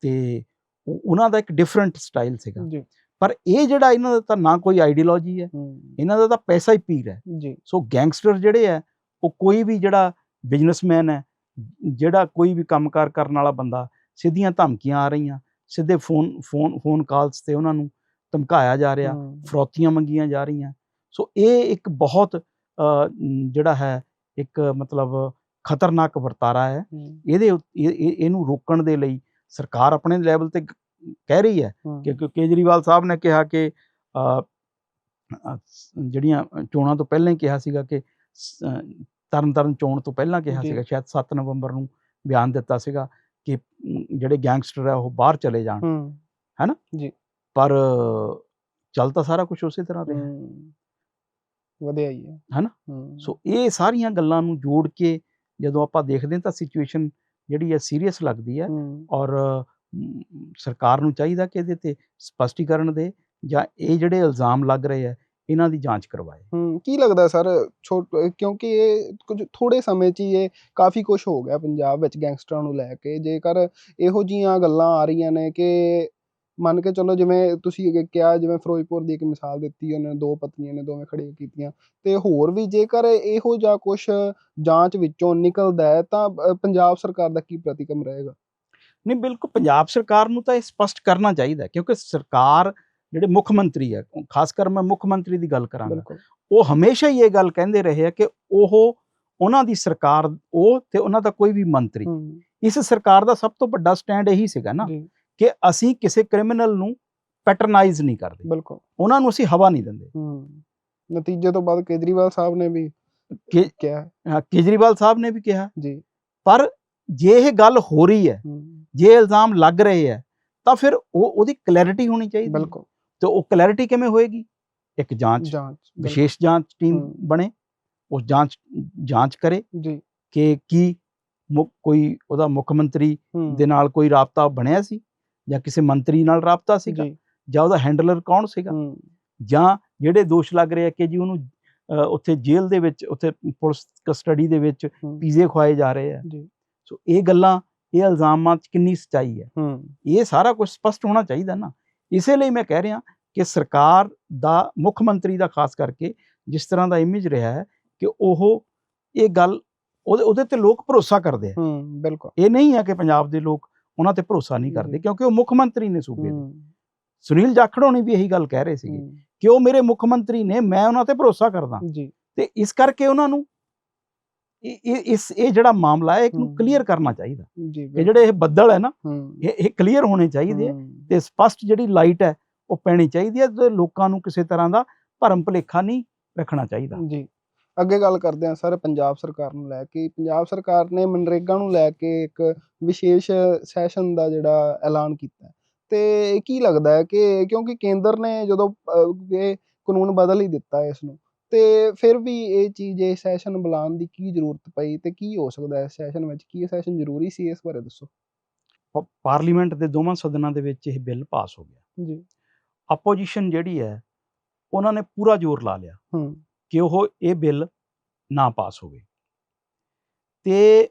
ਤੇ ਉਹ- ਉਹਨਾਂ ਦਾ ਇੱਕ ਡਿਫਰੈਂਟ ਸਟਾਈਲ ਸੀਗਾ। ਜੀ। ਪਰ ਇਹ ਜਿਹੜਾ ਇਹਨਾਂ ਦਾ ਤਾਂ ਨਾ ਕੋਈ ਆਈਡੀਓਲੋਜੀ ਹੈ ਇਹਨਾਂ ਦਾ ਤਾਂ ਪੈਸਾ ਹੀ ਪੀਰ ਹੈ। ਜੀ। ਸੋ ਗੈਂਗਸਟਰ ਜਿਹੜੇ ਹੈ ਉਹ ਕੋਈ ਵੀ ਜਿਹੜਾ ਬਿਜ਼ਨਸਮੈਨ ਹੈ ਜਿਹੜਾ ਕੋਈ ਵੀ ਕੰਮਕਾਰ ਕਰਨ ਵਾਲਾ ਬੰਦਾ ਸਿੱਧੀਆਂ ਧਮਕੀਆਂ ਆ ਰਹੀਆਂ ਸਿੱਧੇ ਫੋਨ ਫੋਨ ਫੋਨ ਕਾਲਸ ਤੇ ਉਹਨਾਂ ਨੂੰ ਧਮਕਾਇਆ ਜਾ ਰਿਹਾ ਫਰੌਤੀਆਂ ਮੰਗੀਆਂ ਜਾ ਰਹੀਆਂ। ਸੋ ਇਹ ਇੱਕ ਬਹੁਤ ਜਿਹੜਾ ਹੈ ਇੱਕ ਮਤਲਬ ਖਤਰਨਾਕ ਵਰਤਾਰਾ ਹੈ। ਇਹਦੇ ਇਹਨੂੰ ਰੋਕਣ ਦੇ ਲਈ ਸਰਕਾਰ ਆਪਣੇ ਲੈਵਲ ਤੇ ਕਹਿ ਰਹੀ ਹੈ ਕਿ ਕੇਜਰੀਵਾਲ ਸਾਹਿਬ ਨੇ ਕਿਹਾ ਕਿ ਜਿਹੜੀਆਂ ਚੋਣਾਂ ਤੋਂ ਪਹਿਲਾਂ ਹੀ ਕਿਹਾ ਸੀਗਾ ਕਿ ਸ- ਅ, ਤਰਨ ਤਾਰਨ ਚੋਣ ਤੋਂ ਪਹਿਲਾਂ ਕਿਹਾ ਜੀ। ਸੀਗਾ ਸ਼ਾਇਦ 7 ਨਵੰਬਰ ਨੂੰ ਬਿਆਨ ਦਿੱਤਾ ਸੀਗਾ ਕਿ ਜਿਹੜੇ ਗੈਂਗਸਟਰ ਆ ਉਹ ਬਾਹਰ ਚਲੇ ਜਾਣ। ਹੂੰ। ਪਰ ਚੱਲ ਤਾਂ ਸਾਰਾ ਕੁਝ ਉਸੇ ਤਰ੍ਹਾਂ ਰਿਹਾ। ਵਧੀਆ ਹੀ ਹੈ। ਹਨਾ? ਸੋ ਇਹ ਸਾਰੀਆਂ ਗੱਲਾਂ ਨੂੰ ਜੋੜ ਕੇ ਜਦੋਂ ਆਪਾਂ ਦੇਖਦੇ ਹਾਂ ਤਾਂ ਸਿਚੁਏਸ਼ਨ ਜਿਹੜੀ ਹੈ ਸੀਰੀਅਸ ਲੱਗਦੀ ਹੈ। ਔਰ ਸਰਕਾਰ ਨੂੰ ਚਾਹੀਦਾ ਕਿ ਇਹਦੇ ਤੇ ਸਪਸ਼ਟੀਕਰਨ ਦੇ ਜਾਂ ਇਹ ਜਿਹੜੇ ਇਲਜ਼ਾਮ ਲੱਗ ਰਹੇ ਆ, ਇਹਨਾਂ ਦੀ ਜਾਂਚ ਕਰਵਾਏ। ਹੂੰ ਕੀ ਲੱਗਦਾ ਸਰ ਕਿਉਂਕਿ ਇਹ ਕੁਝ ਥੋੜੇ ਸਮੇਂ 'ਚ ਹੀ ਇਹ ਕਾਫੀ ਕੁਝ ਹੋ ਗਿਆ ਪੰਜਾਬ ਵਿੱਚ ਗੈਂਗਸਟਰਾਂ ਨੂੰ ਲੈ ਕੇ। ਜੇਕਰ ਇਹੋ ਜੀਆਂ ਗੱਲਾਂ ਆ ਰਹੀਆਂ ਨੇ ਕਿ ਮੰਨ ਕੇ ਚੱਲੋ ਜਿਵੇਂ ਤੁਸੀਂ ਅੱਗੇ ਕਿਹਾ, ਜਿਵੇਂ ਫਿਰੋਜ਼ਪੁਰ ਦੀ ਇੱਕ ਮਿਸਾਲ ਦਿੱਤੀ, ਉਹਨਾਂ ਨੇ ਦੋ ਪਤਨੀਆਂ ਨੇ ਦੋਵੇਂ ਖੜੀਆਂ ਕੀਤੀਆਂ, ਤੇ ਹੋਰ ਵੀ ਜੇਕਰ ਇਹੋ ਜਿਹਾ ਕੁਝ ਜਾਂਚ ਵਿੱਚੋਂ ਨਿਕਲਦਾ ਹੈ, ਤਾਂ ਪੰਜਾਬ ਸਰਕਾਰ ਦਾ ਕੀ ਪ੍ਰਤੀਕਰਮ ਰਹੇਗਾ? ਨਹੀਂ ਬਿਲਕੁਲ ਪੰਜਾਬ ਸਰਕਾਰ ਨੂੰ ਤਾਂ ਇਹ ਸਪਸ਼ਟ ਕਰਨਾ ਚਾਹੀਦਾ ਕਿਉਂਕਿ ਸਰਕਾਰ ਜਿਹੜੇ ਮੁੱਖ ਮੰਤਰੀ ਹੈ ਖਾਸ ਕਰ ਮੈਂ ਮੁੱਖ ਮੰਤਰੀ ਦੀ ਗੱਲ ਕਰਾਂਗਾ ਉਹ ਹਮੇਸ਼ਾ ਹੀ ਇਹ ਗੱਲ ਕਹਿੰਦੇ ਰਹੇ ਆ ਕਿ ਉਹ ਉਹਨਾਂ ਦੀ ਸਰਕਾਰ ਉਹ ਤੇ ਉਹਨਾਂ ਦਾ ਕੋਈ ਵੀ ਮੰਤਰੀ। ਇਸ ਸਰਕਾਰ ਦਾ ਸਭ ਤੋਂ ਵੱਡਾ ਸਟੈਂਡ ਇਹੀ ਸੀਗਾ ਨਾ ਕਿ ਅਸੀਂ ਕਿਸੇ ਕ੍ਰਿਮੀਨਲ ਨੂੰ ਪੈਟਰਨਾਈਜ਼ ਨਹੀਂ ਕਰਦੇ। ਬਿਲਕੁਲ। ਉਹਨਾਂ ਨੂੰ ਅਸੀਂ ਹਵਾ ਨਹੀਂ ਦਿੰਦੇ। ਨਤੀਜੇ ਤੋਂ ਬਾਅਦ ਕੇਜਰੀਵਾਲ ਸਾਹਿਬ ਨੇ ਵੀ ਕਿ ਕਿਹਾ। ਹਾਂ, ਕੇਜਰੀਵਾਲ ਸਾਹਿਬ ਨੇ ਵੀ ਕਿਹਾ। ਜੀ। ਪਰ ਜੇ ਇਹ ਗੱਲ ਹੋ ਰਹੀ ਹੂੰ। ਜੇ ਇਲਜ਼ਾਮ ਲੱਗ ਰਹੇ ਹੈ ਤਾਂ ਫਿਰ ਉਹ ਉਹਦੀ ਕਲੈਰਿਟੀ ਹੋਣੀ ਚਾਹੀਦੀ। ਬਿਲਕੁਲ। ਤੇ ਉਹ ਕਲੈਰਿਟੀ ਕਿਵੇਂ ਹੋਏਗੀ? ਇੱਕ ਜਾਂਚ। ਵਿਸ਼ੇਸ਼ ਜਾਂਚ ਟੀਮ। ਬਣੇ ਉਹ ਜਾਂਚ ਜਾਂਚ ਕਰੇ ਜੀ। ਕਿ ਕੀ ਕੋਈ ਉਹਦਾ ਮੁੱਖ ਮੰਤਰੀ ਦੇ ਨਾਲ ਕੋਈ ਰਾਬਤਾ ਬਣਿਆ ਸੀ ਜਾਂ ਕਿਸੇ ਮੰਤਰੀ ਨਾਲ ਰਾਬਤਾ ਸੀਗਾ ਜੀ। ਉਹਦਾ ਹੈਂਡਲਰ ਕੌਣ ਸੀਗਾ? ਜਾਂ ਜਿਹੜੇ ਦੋਸ਼ ਲੱਗ ਰਹੇ ਆ ਕਿ ਜੀ ਉਹਨੂੰ ਉੱਥੇ ਜੇਲ੍ਹ ਦੇ ਵਿੱਚ ਉੱਥੇ ਪੁਲਿਸ ਕਸਟਡੀ ਦੇ ਵਿੱਚ ਪੀਜ਼ੇ ਖਵਾਏ ਜਾ ਰਹੇ ਆ। ਜੀ। ਸੋ ਇਹ ਗੱਲਾਂ ਇਹ ਇਲਜ਼ਾਮਾਂ 'ਚ ਕਿੰਨੀ ਸਚਾਈ ਹੈ। ਹੂੰ। ਇਹ ਸਾਰਾ ਕੁਝ ਸਪਸ਼ਟ ਹੋਣਾ ਚਾਹੀਦਾ ਨਾ। ਇਸੇ ਲਈ ਮੈਂ ਕਹਿ ਰਿਹਾ ਕਿ ਸਰਕਾਰ ਦਾ ਮੁੱਖ ਮੰਤਰੀ ਦਾ ਖਾਸ ਕਰਕੇ ਜਿਸ ਤਰ੍ਹਾਂ ਦਾ ਇਮੇਜ ਰਿਹਾ ਹੈ ਕਿ ਉਹ ਇਹ ਗੱਲ ਉਹਦੇ ਉਹਦੇ ਤੇ ਲੋਕ ਭਰੋਸਾ ਕਰਦੇ ਆ। ਹੂੰ ਬਿਲਕੁਲ। ਇਹ ਨਹੀਂ ਹੈ ਕਿ ਪੰਜਾਬ ਦੇ ਲੋਕ ਉਹਨਾਂ ਤੇ ਭਰੋਸਾ ਨਹੀਂ ਕਰਦੇ। ਕਿਉਂਕਿ ਉਹ ਮੁੱਖ ਮੰਤਰੀ ਨੇ ਸੂਬੇ ਦੇ। ਸੁਨੀਲ ਜਾਖੜ ਹੋਣੀ ਵੀ ਇਹੀ ਗੱਲ ਕਹਿ ਰਹੇ ਸੀਗੇ ਕਿ ਉਹ ਮੇਰੇ ਮੁੱਖ ਮੰਤਰੀ ਨੇ ਮੈਂ ਉਹਨਾਂ ਤੇ ਭਰੋਸਾ ਕਰਦਾ। ਜੀ। ਤੇ ਇਸ ਕਰਕੇ ਉਹਨਾਂ ਨੂੰ ਇਸ ਇਹ ਜਿਹੜਾ ਮਾਮਲਾ ਹੈ ਇਹਨੂੰ। ਕਲੀਅਰ ਕਰਨਾ ਚਾਹੀਦਾ। ਕਿ ਜਿਹੜੇ ਇਹ ਬੱਦਲ ਹੈ ਨਾ ਇਹ ਇਹ ਕਲੀਅਰ ਹੋਣੇ ਚਾਹੀਦੇ ਤੇ ਸਪਸ਼ਟ ਜਿਹੜੀ ਲਾਈਟ ਹੈ ਉਹ ਪੈਣੀ ਚਾਹੀਦੀ ਹੈ ਤੇ ਲੋਕਾਂ ਨੂੰ ਕਿਸੇ ਤਰ੍ਹਾਂ ਦਾ ਭਰਮ ਭੁਲੇਖਾ ਨਹੀਂ ਰੱਖਣਾ ਚਾਹੀਦਾ। ਜੀ। ਅੱਗੇ ਗੱਲ ਕਰਦੇ ਹਾਂ ਸਰ ਪੰਜਾਬ ਸਰਕਾਰ ਨੂੰ ਲੈ ਕੇ। ਪੰਜਾਬ ਸਰਕਾਰ ਨੇ ਮਨਰੇਗਾ ਨੂੰ ਲੈ ਕੇ ਇੱਕ ਵਿਸ਼ੇਸ਼ ਸੈਸ਼ਨ ਦਾ ਜਿਹੜਾ ਐਲਾਨ ਕੀਤਾ। ਤੇ ਕੀ ਲੱਗਦਾ ਹੈ ਕਿ ਕਿਉਂਕਿ ਕੇਂਦਰ ਨੇ ਜਦੋਂ ਇਹ ਕਾਨੂੰਨ ਬਦਲ ਹੀ ਦਿੱਤਾ ਇਸ ਨੂੰ ਤੇ ਫਿਰ ਵੀ ਇਹ ਚੀਜ਼ ਇਹ ਸੈਸ਼ਨ ਬੁਲਾਉਣ ਦੀ ਕੀ ਜ਼ਰੂਰਤ ਪਈ ਤੇ ਕੀ ਹੋ ਸਕਦਾ ਹੈ ਸੈਸ਼ਨ ਵਿੱਚ? ਕੀ ਇਹ ਸੈਸ਼ਨ ਜ਼ਰੂਰੀ ਸੀ ਇਸ ਬਾਰੇ ਦੱਸੋ? ਪਾਰਲੀਮੈਂਟ ਦੇ ਦੋਵਾਂ ਸਦਨਾਂ ਦੇ ਵਿੱਚ ਇਹ ਬਿੱਲ ਪਾਸ ਹੋ ਗਿਆ। ਜੀ। ਆਪੋਜੀਸ਼ਨ ਜਿਹੜੀ ਹੈ ਉਹਨਾਂ ਨੇ ਪੂਰਾ ਜ਼ੋਰ ਲਾ ਲਿਆ ਹੂੰ। ਕਿ ਉਹ ਇਹ ਬਿੱਲ ਨਾ ਪਾਸ ਹੋਵੇ। ਤੇ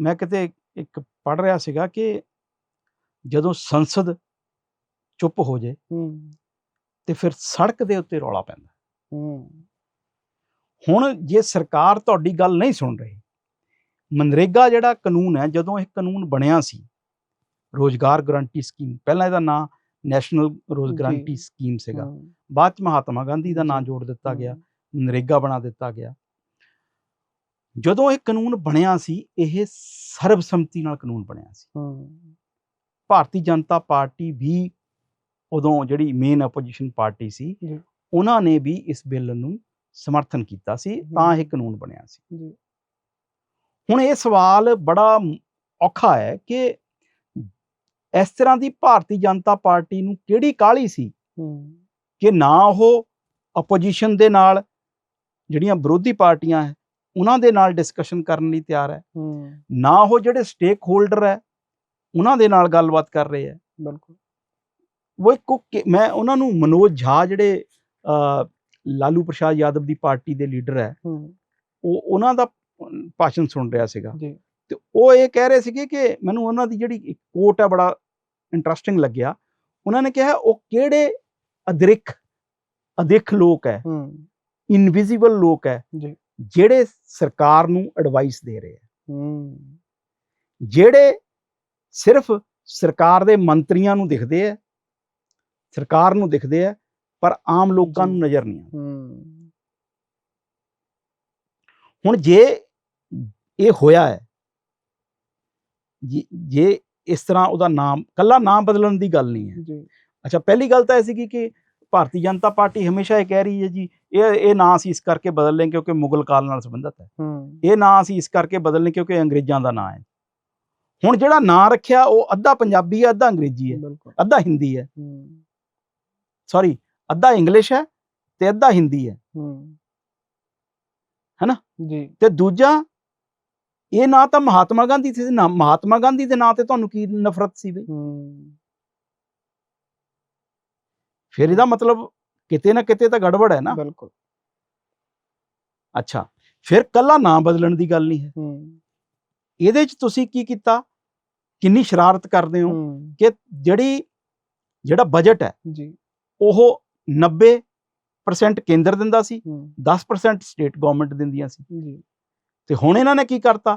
ਮੈਂ ਕਿਤੇ ਇੱਕ ਪੜ ਰਿਹਾ ਸੀਗਾ ਕਿ ਜਦੋਂ ਸੰਸਦ ਚੁੱਪ ਹੋ ਜੇ ਹੂੰ। ਤੇ ਫਿਰ ਸੜਕ ਦੇ ਉੱਤੇ ਰੌਲਾ ਪੈਂਦਾ। ਹੁਣ ਜੇ ਸਰਕਾਰ ਤੁਹਾਡੀ ਗੱਲ ਨਹੀਂ ਸੁਣ ਰਹੀ ਮਨਰੇਗਾ ਜਿਹੜਾ ਕਾਨੂੰਨ ਹੈ ਜਦੋਂ ਇਹ ਕਾਨੂੰਨ ਬਣਿਆ ਸੀ ਰੋਜ਼ਗਾਰ ਗਰੰਟੀ ਸਕੀਮ ਪਹਿਲਾਂ ਇਹਦਾ ਨਾਂ ਨੈਸ਼ਨਲ ਰੋਜ਼। ਗਰੰਟੀ ਸਕੀਮ ਸੀਗਾ। ਬਾਅਦ ਚ ਮਹਾਤਮਾ ਗਾਂਧੀ ਦਾ ਨਾਂ ਜੋੜ ਦਿੱਤਾ ਗਿਆ ਹੂੰ, ਨਰੇਗਾ ਬਣਾ ਦਿੱਤਾ ਗਿਆ। ਜਦੋਂ ਇਹ ਕਾਨੂੰਨ ਬਣਿਆ ਸੀ ਇਹ ਸਰਬਸੰਮਤੀ ਨਾਲ ਕਾਨੂੰਨ ਬਣਿਆ ਸੀ। ਭਾਰਤੀ ਜਨਤਾ ਪਾਰਟੀ ਵੀ ਉਦੋਂ ਜਿਹੜੀ ਮੇਨ ਆਪੋਜੀਸ਼ਨ ਪਾਰਟੀ ਸੀ। ਉਹਨਾਂ ਨੇ ਵੀ ਇਸ ਬਿੱਲ ਨੂੰ ਸਮਰਥਨ ਕੀਤਾ ਸੀ ਤਾਂ ਇਹ ਕਾਨੂੰਨ ਬਣਿਆ ਸੀ। ਹੁਣ ਇਹ ਸਵਾਲ ਬੜਾ ਔਖਾ ਹੈ ਕਿ ਇਸ ਤਰ੍ਹਾਂ ਦੀ ਭਾਰਤੀ ਜਨਤਾ ਪਾਰਟੀ ਨੂੰ ਕਿਹੜੀ ਕਾਹਲੀ ਸੀ ਕਿ ਨਾ ਉਹ ਆਪੋਜੀਸ਼ਨ ਦੇ ਨਾਲ ਜਿਹੜੀਆਂ ਵਿਰੋਧੀ ਪਾਰਟੀਆਂ ਹੈ ਉਹਨਾਂ ਦੇ ਨਾਲ ਡਿਸਕਸ਼ਨ ਕਰਨ ਲਈ ਤਿਆਰ ਹੈ? ਨਾ ਉਹ ਜਿਹੜੇ ਸਟੇਕ ਹੋਲਡਰ ਹੈ ਉਹਨਾਂ ਦੇ ਨਾਲ ਗੱਲਬਾਤ ਕਰ ਰਹੇ ਹੈ? ਬਿਲਕੁਲ। ਉਹ ਇੱਕ ਮੈਂ ਉਹਨਾਂ ਨੂੰ ਮਨੋਜ ਝਾ ਜਿਹੜੇ ਲਾਲੂ ਪ੍ਰਸਾਦ ਯਾਦਵ ਦੀ ਪਾਰਟੀ ਦੇ ਲੀਡਰ ਹੈ। ਉਹ ਉਹਨਾਂ ਦਾ ਭਾਸ਼ਣ ਸੁਣ ਰਿਹਾ ਸੀਗਾ। ਤੇ ਉਹ ਇਹ ਕਹਿ ਰਹੇ ਸੀਗੇ ਕਿ ਮੈਨੂੰ ਉਹਨਾਂ ਦੀ ਜਿਹੜੀ ਕੋਟ ਹੈ ਬੜਾ ਇੰਟਰਸਟਿੰਗ ਲੱਗਿਆ। ਉਹਨਾਂ ਨੇ ਕਿਹਾ ਉਹ ਕਿਹੜੇ ਅਦ੍ਰਿਖ ਅਦਿਖ ਲੋਕ ਹੈ। ਇਨਵਿਜ਼ੀਬਲ ਲੋਕ ਹੈ। ਜੀ। ਜਿਹੜੇ ਸਰਕਾਰ ਨੂੰ ਐਡਵਾਈਸ ਦੇ ਰਹੇ ਹੈ। ਹੂੰ। ਜਿਹੜੇ ਸਿਰਫ ਸਰਕਾਰ ਦੇ ਮੰਤਰੀਆਂ ਨੂੰ ਦਿਖਦੇ ਹੈ ਸਰਕਾਰ ਨੂੰ ਦਿਖਦੇ ਹੈ ਪਰ ਆਮ ਲੋਕਾਂ। ਨੂੰ ਨਜ਼ਰ ਨਹੀਂ ਆਉਂਦੇ। ਹੁਣ ਜੇ ਇਹ ਹੋਇਆ ਹੈ ਜੇ- ਇਸ ਤਰ੍ਹਾਂ ਉਹਦਾ ਨਾਮ ਕੱਲਾ ਨਾਮ ਬਦਲਣ ਦੀ ਗੱਲ ਨਹੀਂ ਹੈ। ਜੀ। ਅੱਛਾ ਪਹਿਲੀ ਗੱਲ ਤਾਂ ਇਹ ਸੀਗੀ ਕਿ ਭਾਰਤੀ ਜਨਤਾ ਪਾਰਟੀ ਹਮੇਸ਼ਾ ਇਹ ਕਹਿ ਰਹੀ ਹੈ ਜੀ ਇਹ ਇਹ ਨਾਂ ਅਸੀਂ ਇਸ ਕਰਕੇ ਬਦਲ ਲਏ ਕਿਉਂਕਿ ਮੁਗਲ ਕਾਲ ਨਾਲ ਸੰਬੰਧਿਤ ਹੈ। ਇਹ ਨਾਂ ਅਸੀਂ ਇਸ ਕਰਕੇ ਬਦਲ ਲਏ ਕਿਉਂਕਿ ਅੰਗਰੇਜ਼ਾਂ ਦਾ ਨਾਂ ਹੈ। ਹੁਣ ਜਿਹੜਾ ਨਾਂ ਰੱਖਿਆ ਉਹ ਅੱਧਾ ਪੰਜਾਬੀ ਹੈ ਅੱਧਾ ਅੰਗਰੇਜ਼ੀ ਹੈ ਅੱਧਾ ਹਿੰਦੀ ਹੂੰ। ਸੌਰੀ ਅੱਧਾ ਇੰਗਲਿਸ਼ ਹੈ ਤੇ ਅੱਧਾ ਹਿੰਦੀ ਹੈ। ਹੂੰ। ਹੈਨਾ? ਜੀ। ਤੇ ਦੂਜਾ ਇਹ ਨਾਂ ਤਾਂ ਮਹਾਤਮਾ ਗਾਂਧੀ ਸੀ ਨਾ ਮਹਾਤਮਾ ਗਾਂਧੀ ਦੇ ਨਾਂ ਤੇ ਤੁਹਾਨੂੰ ਕੀ ਨਫ਼ਰਤ ਸੀ ਬਈ? ਹੂੰ। ਫਿਰ ਇਹਦਾ ਮਤਲਬ ਕਿਤੇ ਨਾ ਕਿਤੇ ਤਾਂ ਗੜਬੜ ਹੈ ਨਾ। ਬਿਲਕੁਲ। ਅੱਛਾ ਫਿਰ ਕੱਲਾ ਨਾਂ ਬਦਲਣ ਦੀ ਗੱਲ ਨਹੀਂ ਹੈ। ਹੂੰ। ਇਹਦੇ 'ਚ ਤੁਸੀਂ ਕੀ ਕੀਤਾ? ਕਿੰਨੀ ਸ਼ਰਾਰਤ ਕਰਦੇ ਹੋ ਹੂੰ। ਕਿ ਜਿਹੜੀ ਜਿਹੜਾ ਬਜਟ ਹੈ ਜੀ। ਉਹ 90% ਕੇਂਦਰ ਦਿੰਦਾ ਸੀ ਹੂੰ। 10% ਸਟੇਟ ਗਵਰਨਮੈਂਟ ਦਿੰਦੀਆਂ ਸੀ। ਜੀ। ਤੇ ਹੁਣ ਇਹਨਾਂ ਨੇ ਕੀ ਕਰਤਾ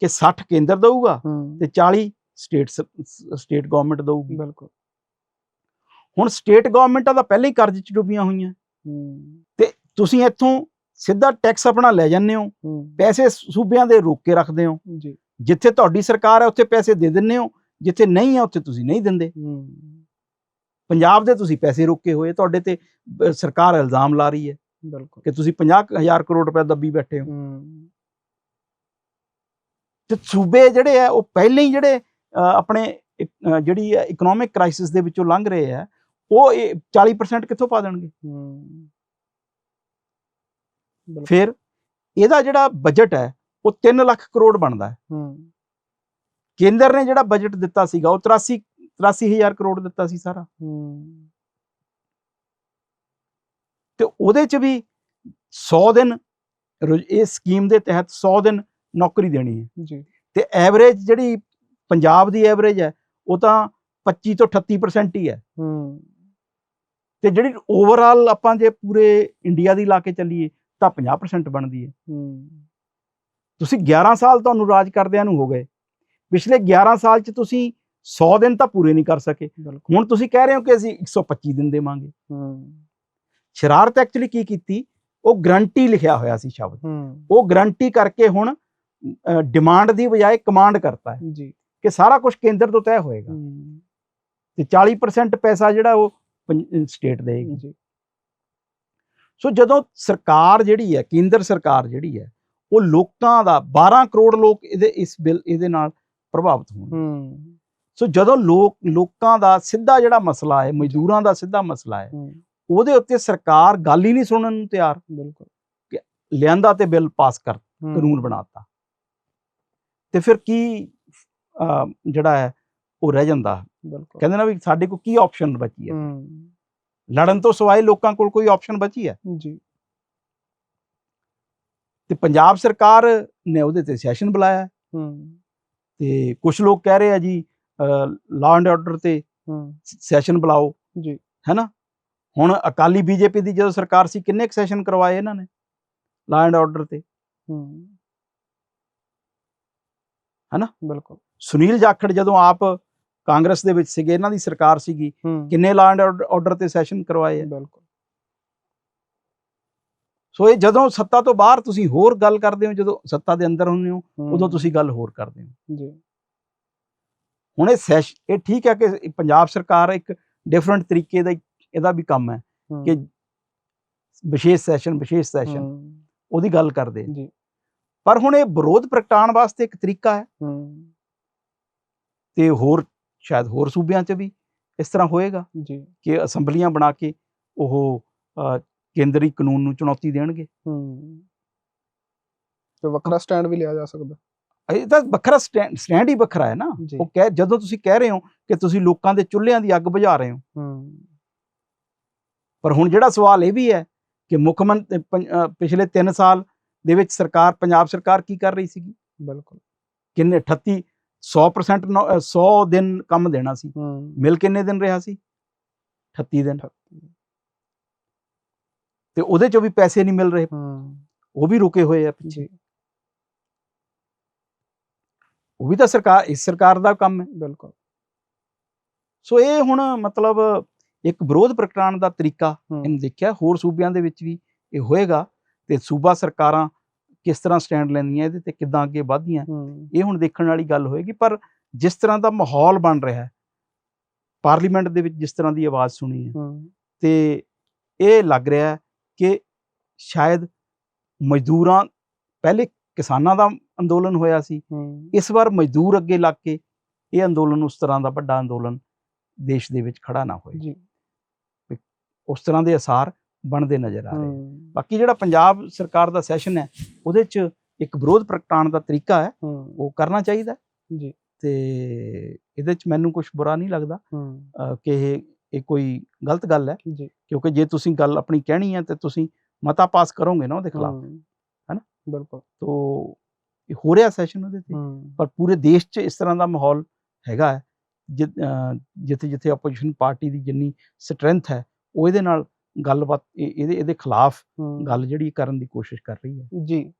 ਕਿ 60 ਕੇਂਦਰ ਦਊਗਾ ਤੇ 40 ਸਟੇਟ ਸਟੇਟ ਗਵਰਨਮੈਂਟ ਦਊਗੀ। ਬਿਲਕੁਲ। ਹੁਣ ਸਟੇਟ ਗਵਰਨਮੈਂਟਾਂ ਤਾਂ ਪਹਿਲਾਂ ਹੀ ਕਰਜ਼ 'ਚ ਡੁੱਬੀਆਂ ਹੋਈਆਂ। ਹੂੰ। ਤੁਸੀਂ ਇੱਥੋਂ ਸਿੱਧਾ ਟੈਕਸ ਆਪਣਾ ਲੈ ਜਾਂਦੇ ਹੋ। ਪੈਸੇ ਸੂਬਿਆਂ ਦੇ ਰੋਕ ਕੇ ਰੱਖਦੇ ਹੋ। ਜੀ। ਜਿੱਥੇ ਤੁਹਾਡੀ ਸਰਕਾਰ ਹੈ ਉੱਥੇ ਪੈਸੇ ਦੇ ਦਿੰਦੇ ਹੋ। ਜਿੱਥੇ ਨਹੀਂ ਹੈ ਉੱਥੇ ਤੁਸੀਂ ਨਹੀਂ ਦਿੰਦੇ। ਪੰਜਾਬ ਦੇ ਤੁਸੀਂ ਪੈਸੇ ਰੋਕੇ ਹੋਏ ਤੁਹਾਡੇ ਤੇ ਸਰਕਾਰ ਇਲਜ਼ਾਮ ਲਾ ਰਹੀ ਹੈ ਬਿਲਕੁਲ। ਕਿ ਤੁਸੀਂ 50000 ਕਰੋੜ ਰੁਪਏ ਦੱਬੀ ਬੈਠੇ ਹੋ। ਤੇ ਸੂਬੇ ਜਿਹੜੇ ਆ ਉਹ ਪਹਿਲਾਂ ਹੀ ਜਿਹੜੇ ਆਪਣੇ ਜਿਹੜੀ ਇਕਨੋਮਿਕ ਕ੍ਰਾਈਸਿਸ ਦੇ ਵਿੱਚੋਂ ਲੰਘ ਰਹੇ ਆ ਉਹ ਇਹ 40% ਕਿੱਥੋਂ ਪਾ ਦੇਣਗੇ? ਫਿਰ ਇਹਦਾ ਜਿਹੜਾ ਬਜਟ ਹੈ ਉਹ 3 ਲੱਖ ਕਰੋੜ ਬਣਦਾ ਹੈ। ਹੂੰ। ਕੇਂਦਰ ਨੇ ਜਿਹੜਾ ਬਜਟ ਦਿੱਤਾ ਸੀਗਾ ਉਹ 83 83000 ਕਰੋੜ ਦਿੱਤਾ ਸੀ ਸਾਰਾ। ਹੂੰ ਤੇ ਉਹਦੇ ਚ ਵੀ 100 ਦਿਨ ਇਹ ਸਕੀਮ ਦੇ ਤਹਿਤ 100 ਦਿਨ ਨੌਕਰੀ ਦੇਣੀ ਹੈ। ਜੀ। ਤੇ ਐਵਰੇਜ ਜਿਹੜੀ ਪੰਜਾਬ ਦੀ ਐਵਰੇਜ ਹੈ ਉਹ ਤਾਂ 25 ਤੋਂ 38% ਹੀ ਹੈ। ਹੂੰ। ਤੇ ਜਿਹੜੀ ਓਵਰਆਲ ਆਪਾਂ ਜੇ ਪੂਰੇ ਇੰਡੀਆ ਦੀ ਲਾ ਕੇ ਚੱਲੀਏ ਤਾਂ 50% ਬਣਦੀ ਹੈ। ਹੂੰ। ਤੁਸੀਂ 11 ਸਾਲ ਤੁਹਾਨੂੰ ਰਾਜ ਕਰਦਿਆਂ ਨੂੰ ਹੋ ਗਏ। ਪਿਛਲੇ 11 ਸਾਲ ਚ ਤੁਸੀਂ 100 ਦਿਨ ਤਾਂ ਪੂਰੇ ਨਹੀਂ ਕਰ ਸਕੇ। ਹੁਣ ਤੁਸੀਂ ਕਹਿ ਰਹੇ ਹੋ ਕਿ ਅਸੀਂ 125 ਦਿਨ ਦੇਵਾਂਗੇ। ਹੂੰ। ਸ਼ਰਾਰਤ ਐਕਚੁਅਲੀ ਕੀ ਕੀਤੀ? ਉਹ ਗਰੰਟੀ ਲਿਖਿਆ ਹੋਇਆ ਸੀ ਸ਼ਬਦ। ਉਹ ਗਰੰਟੀ ਕਰਕੇ ਹੁਣ ਡਿਮਾਂਡ ਦੀ ਬਜਾਏ ਕਮਾਂਡ ਕਰਤਾ ਹੈ ਜੀ। ਕਿ ਸਾਰਾ ਕੁਝ ਕੇਂਦਰ ਤੋਂ ਤੈਅ ਹੋਏਗਾ। ਤੇ 40% ਪੈਸਾ ਜਿਹੜਾ ਉਹ ਸਟੇਟ ਦੇਗੀ ਜੀ। ਸੋ ਜਦੋਂ ਸਰਕਾਰ ਜਿਹੜੀ ਹੈ ਕੇਂਦਰ ਸਰਕਾਰ ਜਿਹੜੀ ਹੈ ਉਹ ਲੋਕਾਂ ਦਾ 12 ਕਰੋੜ ਲੋਕ ਇਹਦੇ ਇਸ ਬਿੱਲ ਇਹਦੇ ਨਾਲ ਪ੍ਰਭਾਵਿਤ ਹੋਣਗੇ। ਸੋ ਜਦੋਂ ਲੋਕ ਲੋਕਾਂ ਦਾ ਸਿੱਧਾ ਜਿਹੜਾ ਮਸਲਾ ਹੈ ਮਜ਼ਦੂਰਾਂ ਦਾ ਸਿੱਧਾ ਮਸਲਾ ਹੈ ਉਹਦੇ ਉੱਤੇ ਸਰਕਾਰ ਗੱਲ ਹੀ ਨਹੀਂ ਸੁਣਨ ਨੂੰ ਤਿਆਰ। ਬਿਲਕੁਲ। ਲਿਆਂਦਾ ਤੇ ਬਿੱਲ ਪਾਸ ਕਰ ਕਾਨੂੰਨ ਬਣਾਤਾ ਤੇ ਫਿਰ ਕੀ ਜਿਹੜਾ ਹੈ ਉਹ ਰਹਿ ਜਾਂਦਾ। ਬਿਲਕੁਲ। ਕਹਿੰਦੇ ਨਾ ਵੀ ਸਾਡੇ ਕੋਲ ਕੀ ਆਪਸ਼ਨ ਬਚੀ ਹੈ? ਲੜਨ ਤੋਂ ਸਿਵਾਏ ਲੋਕਾਂ ਕੋਲ ਕੋਈ ਆਪਸ਼ਨ ਬਚੀ ਹੈ? ਜੀ। ਤੇ ਪੰਜਾਬ ਸਰਕਾਰ ਨੇ ਉਹਦੇ ਤੇ ਸੈਸ਼ਨ ਬੁਲਾਇਆ। ਹੂੰ। ਤੇ ਕੁਝ ਲੋਕ ਕਹਿ ਰਹੇ ਆ ਜੀ ਲਾਅ ਐਂਡ ਆਰਡਰ ਤੇ ਸੈਸ਼ਨ ਬੁਲਾਓ। ਜੀ। ਹੈਨਾ ਹੁਣ ਅਕਾਲੀ ਬੀਜੇਪੀ ਦੀ ਜਦੋਂ ਸਰਕਾਰ ਸੀ ਕਿੰਨੇ ਕੁ ਸੈਸ਼ਨ ਕਰਵਾਏ ਇਹਨਾਂ ਨੇ ਲਾਅ ਐਂਡ ਆਰਡਰ ਤੇ? ਹੂੰ। ਹਨਾ? ਬਿਲਕੁਲ। ਸੁਨੀਲ ਜਾਖੜ ਜਦੋਂ ਆਪ ਕਾਂਗਰਸ ਦੇ ਵਿੱਚ ਸੀਗੇ ਇਹਨਾਂ ਦੀ ਸਰਕਾਰ ਸੀਗੀ ਕਿੰਨੇ ਲਾਅ ਐਂਡ ਆਰਡਰ ਤੇ ਸੈਸ਼ਨ ਕਰਵਾਏ ਆ? ਬਿਲਕੁਲ। ਸੋ ਇਹ ਜਦੋਂ ਸੱਤਾ ਤੋਂ ਬਾਹਰ ਤੁਸੀਂ ਹੋਰ ਗੱਲ ਕਰਦੇ ਹੋ ਜਦੋਂ ਸੱਤਾ ਦੇ ਅੰਦਰ ਹੁੰਦੇ ਹੋ। ਉਦੋਂ ਤੁਸੀਂ ਗੱਲ ਹੋਰ ਕਰਦੇ ਹੋ। ਜੀ। ਹੁਣ ਇਹ ਸੈਸ਼ ਇਹ ਠੀਕ ਹੈ ਕਿ ਪੰਜਾਬ ਸਰਕਾਰ ਇੱਕ ਡਿਫਰੈਂਟ ਤਰੀਕੇ ਦਾ ਇਹਦਾ ਵੀ ਕੰਮ ਹੈ ਕਿ ਵਿਸ਼ੇਸ਼ ਸੈਸ਼ਨ ਵਿਸ਼ੇਸ਼ ਸੈਸ਼ਨ ਉਹਦੀ ਗੱਲ ਕਰਦੇ। ਜੀ। ਪਰ ਹੁਣ ਇਹ ਵਿਰੋਧ ਪ੍ਰਗਟਾਉਣ ਵਾਸਤੇ ਇੱਕ ਤਰੀਕਾ ਹੈ। ਤੇ ਹੋਰ ਸ਼ਾਇਦ ਹੋਰ ਸੂਬਿਆਂ 'ਚ ਵੀ ਇਸ ਤਰ੍ਹਾਂ ਹੋਏਗਾ ਜੀ। ਕਿ ਅਸੈਂਬਲੀਆਂ ਬਣਾ ਕੇ ਉਹ ਕੇਂਦਰੀ ਕਾਨੂੰਨ ਨੂੰ ਚੁਣੌਤੀ ਦੇਣਗੇ। ਹਮ ਤੇ ਵੱਖਰਾ ਸਟੈਂਡ ਵੀ ਲਿਆ ਜਾ ਸਕਦਾ। ਇਹ ਤਾਂ ਵੱਖਰਾ ਸਟੈਂਡ ਹੀ ਵੱਖਰਾ ਹੈ ਨਾ। ਉਹ ਕਹਿ ਜਦੋਂ ਤੁਸੀਂ ਕਹਿ ਰਹੇ ਹੋ ਕਿ ਤੁਸੀਂ ਲੋਕਾਂ ਦੇ ਚੁੱਲ੍ਹਿਆਂ ਦੀ ਅੱਗ ਬੁਝਾ ਰਹੇ ਹੋ। ਪਰ ਹੁਣ ਜਿਹੜਾ ਸਵਾਲ ਇਹ ਵੀ ਹੈ ਕਿ ਮੁੱਖ ਮੰਤਰੀ ਪਿਛਲੇ 3 ਸਾਲ ਦੇ ਵਿੱਚ ਸਰਕਾਰ ਪੰਜਾਬ ਸਰਕਾਰ ਕੀ ਕਰ ਰਹੀ ਸੀਗੀ? ਬਿਲਕੁਲ। ਕਿੰਨੇ 38 100% ਨੌ- ਅ, 100 ਦਿਨ ਕੰਮ ਦੇਣਾ ਸੀ। ਮਿਲ ਕਿੰਨੇ ਦਿਨ ਰਿਹਾ ਸੀ? 38 ਦਿਨ। ਤੇ ਉਹਦੇ ਚੋਂ ਵੀ ਪੈਸੇ ਨਹੀਂ ਮਿਲ ਰਹੇ। ਉਹ ਵੀ ਰੁਕੇ ਹੋਏ ਆ ਪਿੱਛੇ। ਉਹ ਵੀ ਤਾਂ ਸਰਕਾਰ ਇਸ ਸਰਕਾਰ ਦਾ ਕੰਮ ਹੈ ਬਿਲਕੁਲ। ਸੋ ਇਹ ਹੁਣ ਮਤਲਬ ਇੱਕ ਵਿਰੋਧ ਪ੍ਰਗਟਾਉਣ ਦਾ ਤਰੀਕਾ ਇਹਨੂੰ ਦੇਖਿਆ। ਹੋਰ ਸੂਬਿਆਂ ਦੇ ਵਿੱਚ ਵੀ ਇਹ ਹੋਏਗਾ ਤੇ ਸੂਬਾ ਸਰਕਾਰਾਂ ਕਿਸ ਤਰ੍ਹਾਂ ਸਟੈਂਡ ਲੈਂਦੀਆਂ ਇਹਦੇ ਤੇ ਕਿੱਦਾਂ ਅੱਗੇ ਵਧਦੀਆਂ ਇਹ ਹੁਣ ਦੇਖਣ ਵਾਲੀ ਗੱਲ ਹੋਏਗੀ। ਪਰ ਜਿਸ ਤਰ੍ਹਾਂ ਦਾ ਮਾਹੌਲ ਬਣ ਰਿਹਾ ਹੈ ਪਾਰਲੀਮੈਂਟ ਦੇ ਵਿੱਚ ਜਿਸ ਤਰ੍ਹਾਂ ਦੀ ਆਵਾਜ਼ ਸੁਣੀ ਹੈ। ਤੇ ਇਹ ਲੱਗ ਰਿਹਾ ਹੈ ਕਿ ਸ਼ਾਇਦ ਮਜ਼ਦੂਰਾਂ ਪਹਿਲੇ ਕਿਸਾਨਾਂ ਦਾ ਅੰਦੋਲਨ ਹੋਇਆ ਸੀ। ਇਸ ਵਾਰ ਮਜ਼ਦੂਰ ਅੱਗੇ ਲੱਗ ਕੇ ਇਹ ਅੰਦੋਲਨ ਉਸ ਤਰ੍ਹਾਂ ਦਾ ਵੱਡਾ ਅੰਦੋਲਨ ਦੇਸ਼ ਦੇ ਵਿੱਚ ਖੜਾ ਨਾ ਹੋਏ। ਜੀ। ਉਸ ਤਰ੍ਹਾਂ ਦੇ ਅਸਾਰ ਬਣਦੇ ਨਜ਼ਰ ਆ ਰਹੇ ਬਾਕੀ ਜਿਹੜਾ ਪੰਜਾਬ ਸਰਕਾਰ ਦਾ ਸੈਸ਼ਨ ਹੈ ਉਹਦੇ 'ਚ ਇੱਕ ਵਿਰੋਧ ਪ੍ਰਗਟਾਉਣ ਦਾ ਤਰੀਕਾ ਹੈ ਉਹ ਕਰਨਾ ਚਾਹੀਦਾ ਜੀ। ਤੇ ਇਹਦੇ 'ਚ ਮੈਨੂੰ ਕੁਝ ਬੁਰਾ ਨਹੀਂ ਲੱਗਦਾ ਕਿ ਇਹ ਇਹ ਕੋਈ ਗਲਤ ਗੱਲ ਹੈ। ਕਿਉਂਕਿ ਜੇ ਤੁਸੀਂ ਗੱਲ ਆਪਣੀ ਕਹਿਣੀ ਹੈ ਤੇ ਤੁਸੀਂ ਮਤਾ ਪਾਸ ਕਰੋਗੇ ਨਾ ਉਹਦੇ ਖਿਲਾਫ? ਬਿਲਕੁਲ। ਤੋ ਇਹ ਹੋ ਰਿਹਾ ਸੈਸ਼ਨ ਉਹਦੇ ਤੇ। ਪਰ ਪੂਰੇ ਦੇਸ਼ 'ਚ ਇਸ ਤਰ੍ਹਾਂ ਦਾ ਮਾਹੌਲ ਹੈਗਾ ਹੈ। ਜਿੱਥੇ ਜਿੱਥੇ ਆਪੋਜੀਸ਼ਨ ਪਾਰਟੀ ਦੀ ਜਿੰਨੀ ਸਟਰੈਂਥ ਹੈ ਉਹ ਇਹਦੇ ਨਾਲ ਗੱਲਬਾਤ ਇਹ- ਇਹਦੇ ਇਹਦੇ ਖਿਲਾਫ ਗੱਲ ਜਿਹੜੀ ਕਰਨ ਦੀ ਕੋਸ਼ਿਸ਼ ਕਰ ਰਹੀ ਹੈ। ਜੀ।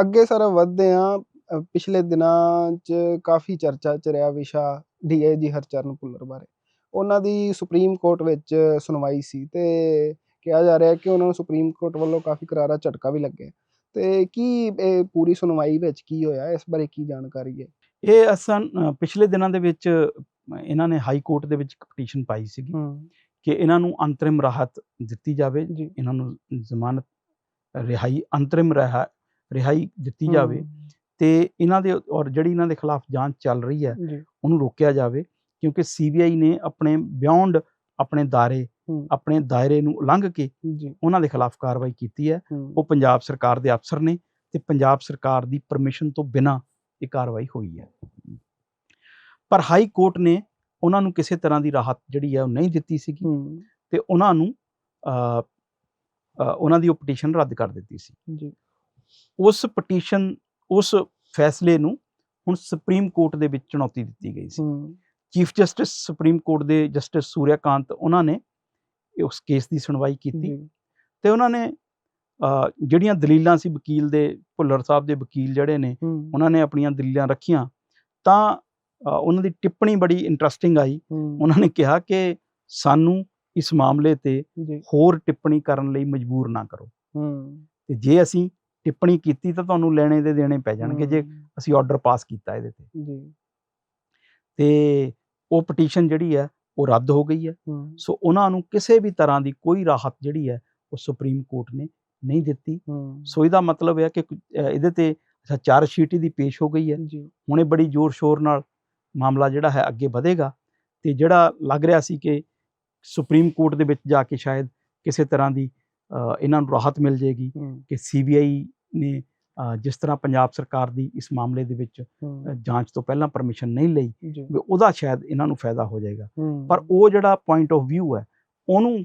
ਅੱਗੇ ਸਰ ਵਧਦੇ ਆ ਪਿਛਲੇ ਦਿਨਾਂ 'ਚ ਕਾਫੀ ਚਰਚਾ ਚ ਰਿਹਾ ਵਿਸ਼ਾ ਡੀਆਈਜੀ ਹਰਚਰਨ ਭੁੱਲਰ ਬਾਰੇ। ਉਹਨਾਂ ਦੀ ਸੁਪਰੀਮ ਕੋਰਟ ਵਿੱਚ ਸੁਣਵਾਈ ਸੀ ਤੇ ਕਿਹਾ ਜਾ ਰਿਹਾ ਕਿ ਉਹਨਾਂ ਨੂੰ ਸੁਪਰੀਮ ਕੋਰਟ ਵੱਲੋਂ ਕਾਫੀ ਕਰਾਰਾ ਝਟਕਾ ਵੀ ਲੱਗਿਆ। ਤੇ ਕੀ ਇਹ ਪੂਰੀ ਸੁਣਵਾਈ ਵਿੱਚ ਕੀ ਹੋਇਆ? ਇਸ ਬਾਰੇ ਕੀ ਜਾਣਕਾਰੀ ਹੈ? ਇਹ ਅਸਾਂ ਪਿਛਲੇ ਦਿਨਾਂ ਦੇ ਵਿੱਚ ਇਹਨਾਂ ਨੇ ਹਾਈ ਕੋਰਟ ਦੇ ਵਿੱਚ ਇੱਕ ਪਟੀਸ਼ਨ ਪਾਈ ਸੀਗੀ ਕਿ ਇਹਨਾਂ ਨੂੰ ਅੰਤਰਿਮ ਰਾਹਤ ਦਿੱਤੀ ਜਾਵੇ ਇਹਨਾਂ ਨੂੰ ਜ਼ਮਾਨਤ ਰਿਹਾਈ ਅੰਤਰਿਮ ਰਿਹਾ ਰਿਹਾਈ ਦਿੱਤੀ ਜਾਵੇ ਤੇ ਇਹਨਾਂ ਦੇ ਔਰ ਜਿਹੜੀ ਇਹਨਾਂ ਦੇ ਖਿਲਾਫ ਜਾਂਚ ਚੱਲ ਰਹੀ ਹੈ ਉਹਨੂੰ ਰੋਕਿਆ ਜਾਵੇ ਕਿਉਂਕਿ ਸੀਬੀਆਈ ਨੇ ਆਪਣੇ ਬਿਯੋਂਡ ਆਪਣੇ ਦਾਇਰੇ ਆਪਣੇ ਦਾਇਰੇ ਨੂੰ ਉਲੰਘ ਕੇ ਉਹਨਾਂ ਦੇ ਖਿਲਾਫ ਕਾਰਵਾਈ ਕੀਤੀ ਹੈ। ਉਹ ਪੰਜਾਬ ਸਰਕਾਰ ਦੇ ਅਫਸਰ ਨੇ ਤੇ ਪੰਜਾਬ ਸਰਕਾਰ ਦੀ ਪਰਮਿਸ਼ਨ ਤੋਂ ਬਿਨਾਂ ਇਹ ਕਾਰਵਾਈ ਹੋਈ ਹੈ। ਪਰ ਹਾਈ ਕੋਰਟ ਨੇ ਉਹਨਾਂ ਨੂੰ ਕਿਸੇ ਤਰ੍ਹਾਂ ਦੀ ਰਾਹਤ ਜਿਹੜੀ ਹੈ ਉਹ ਨਹੀਂ ਦਿੱਤੀ ਸੀਗੀ ਤੇ ਉਹਨਾਂ ਨੂੰ ਉਹਨਾਂ ਦੀ ਉਹ ਪਟੀਸ਼ਨ ਰੱਦ ਕਰ ਦਿੱਤੀ ਸੀ। ਜੀ। ਉਸ ਪਟੀਸ਼ਨ ਉਸ ਫੈਸਲੇ ਨੂੰ ਹੁਣ ਸੁਪਰੀਮ ਕੋਰਟ ਦੇ ਵਿੱਚ ਚੁਣੌਤੀ ਦਿੱਤੀ ਗਈ ਸੀ। ਚੀਫ ਜਸਟਿਸ ਸੁਪਰੀਮ ਕੋਰਟ ਦੇ ਜਸਟਿਸ ਸੂਰਿਆਕਾਂਤ ਉਹਨਾਂ ਨੇ ਉਸ ਕੇਸ ਦੀ ਸੁਣਵਾਈ ਕੀਤੀ। ਤੇ ਉਹਨਾਂ ਨੇ ਜਿਹੜੀਆਂ ਦਲੀਲਾਂ ਸੀ ਵਕੀਲ ਦੇ ਭੁੱਲਰ ਸਾਹਿਬ ਦੇ ਵਕੀਲ ਜਿਹੜੇ ਨੇ ਉਹਨਾਂ ਨੇ ਆਪਣੀਆਂ ਦਲੀਲਾਂ ਰੱਖੀਆਂ। ਤਾਂ ਉਹਨਾਂ ਦੀ ਟਿੱਪਣੀ ਬੜੀ ਇੰਟਰਸਟਿੰਗ ਆਈ। ਉਹਨਾਂ ਨੇ ਕਿਹਾ ਕਿ ਸਾਨੂੰ ਇਸ ਮਾਮਲੇ ਤੇ ਹੋਰ ਟਿੱਪਣੀ ਕਰਨ ਲਈ ਮਜਬੂਰ ਨਾ ਕਰੋ। ਤੇ ਜੇ ਅਸੀਂ ਟਿੱਪਣੀ ਕੀਤੀ ਤਾਂ ਤੁਹਾਨੂੰ ਲੈਣੇ ਦੇ ਦੇਣੇ ਪੈ ਜਾਣਗੇ ਜੇ ਅਸੀਂ ਆਰਡਰ ਪਾਸ ਕੀਤਾ ਇਹਦੇ ਤੇ। ਤੇ ਉਹ ਪਟੀਸ਼ਨ ਜਿਹੜੀ ਹੈ ਉਹ ਰੱਦ ਹੋ ਗਈ ਹੈ। ਸੋ ਉਹਨਾਂ ਨੂੰ ਕਿਸੇ ਵੀ ਤਰ੍ਹਾਂ ਦੀ ਕੋਈ ਰਾਹਤ ਜਿਹੜੀ ਹੈ ਉਹ ਸੁਪਰੀਮ ਕੋਰਟ ਨੇ ਨਹੀਂ ਦਿੱਤੀ। ਸੋ ਇਹਦਾ ਮਤਲਬ ਹੈ ਕਿ ਇਹਦੇ ਤੇ ਅੱਛਾ ਚਾਰ ਸ਼ੀਟ ਦੀ ਪੇਸ਼ ਹੋ ਗਈ ਹੈ। ਹੁਣ ਬੜੀ ਜ਼ੋਰ ਸ਼ੋਰ ਨਾਲ ਮਾਮਲਾ ਜਿਹੜਾ ਹੈ ਅੱਗੇ ਵਧੇਗਾ ਤੇ ਜਿਹੜਾ ਲੱਗ ਰਿਹਾ ਸੀ ਕਿ ਸੁਪਰੀਮ ਕੋਰਟ ਦੇ ਵਿੱਚ ਜਾ ਕੇ ਸ਼ਾਇਦ ਕਿਸੇ ਤਰ੍ਹਾਂ ਦੀ ਇਹਨਾਂ ਨੂੰ ਰਾਹਤ ਮਿਲ ਜੇਗੀ ਕਿ ਸੀਬੀਆਈ ਨੇ ਜਿਸ ਤਰ੍ਹਾਂ ਪੰਜਾਬ ਸਰਕਾਰ ਦੀ ਇਸ ਮਾਮਲੇ ਦੇ ਵਿੱਚ ਜਾਂਚ ਤੋਂ ਪਹਿਲਾਂ ਪਰਮਿਸ਼ਨ ਨਹੀਂ ਲਈ ਉਹਦਾ ਸ਼ਾਇਦ ਇਹਨਾਂ ਨੂੰ ਫਾਇਦਾ ਹੋ ਜਾਏਗਾ। ਪਰ ਉਹ ਜਿਹੜਾ ਪੁਆਇੰਟ ਆਫ View ਹੈ ਉਹਨੂੰ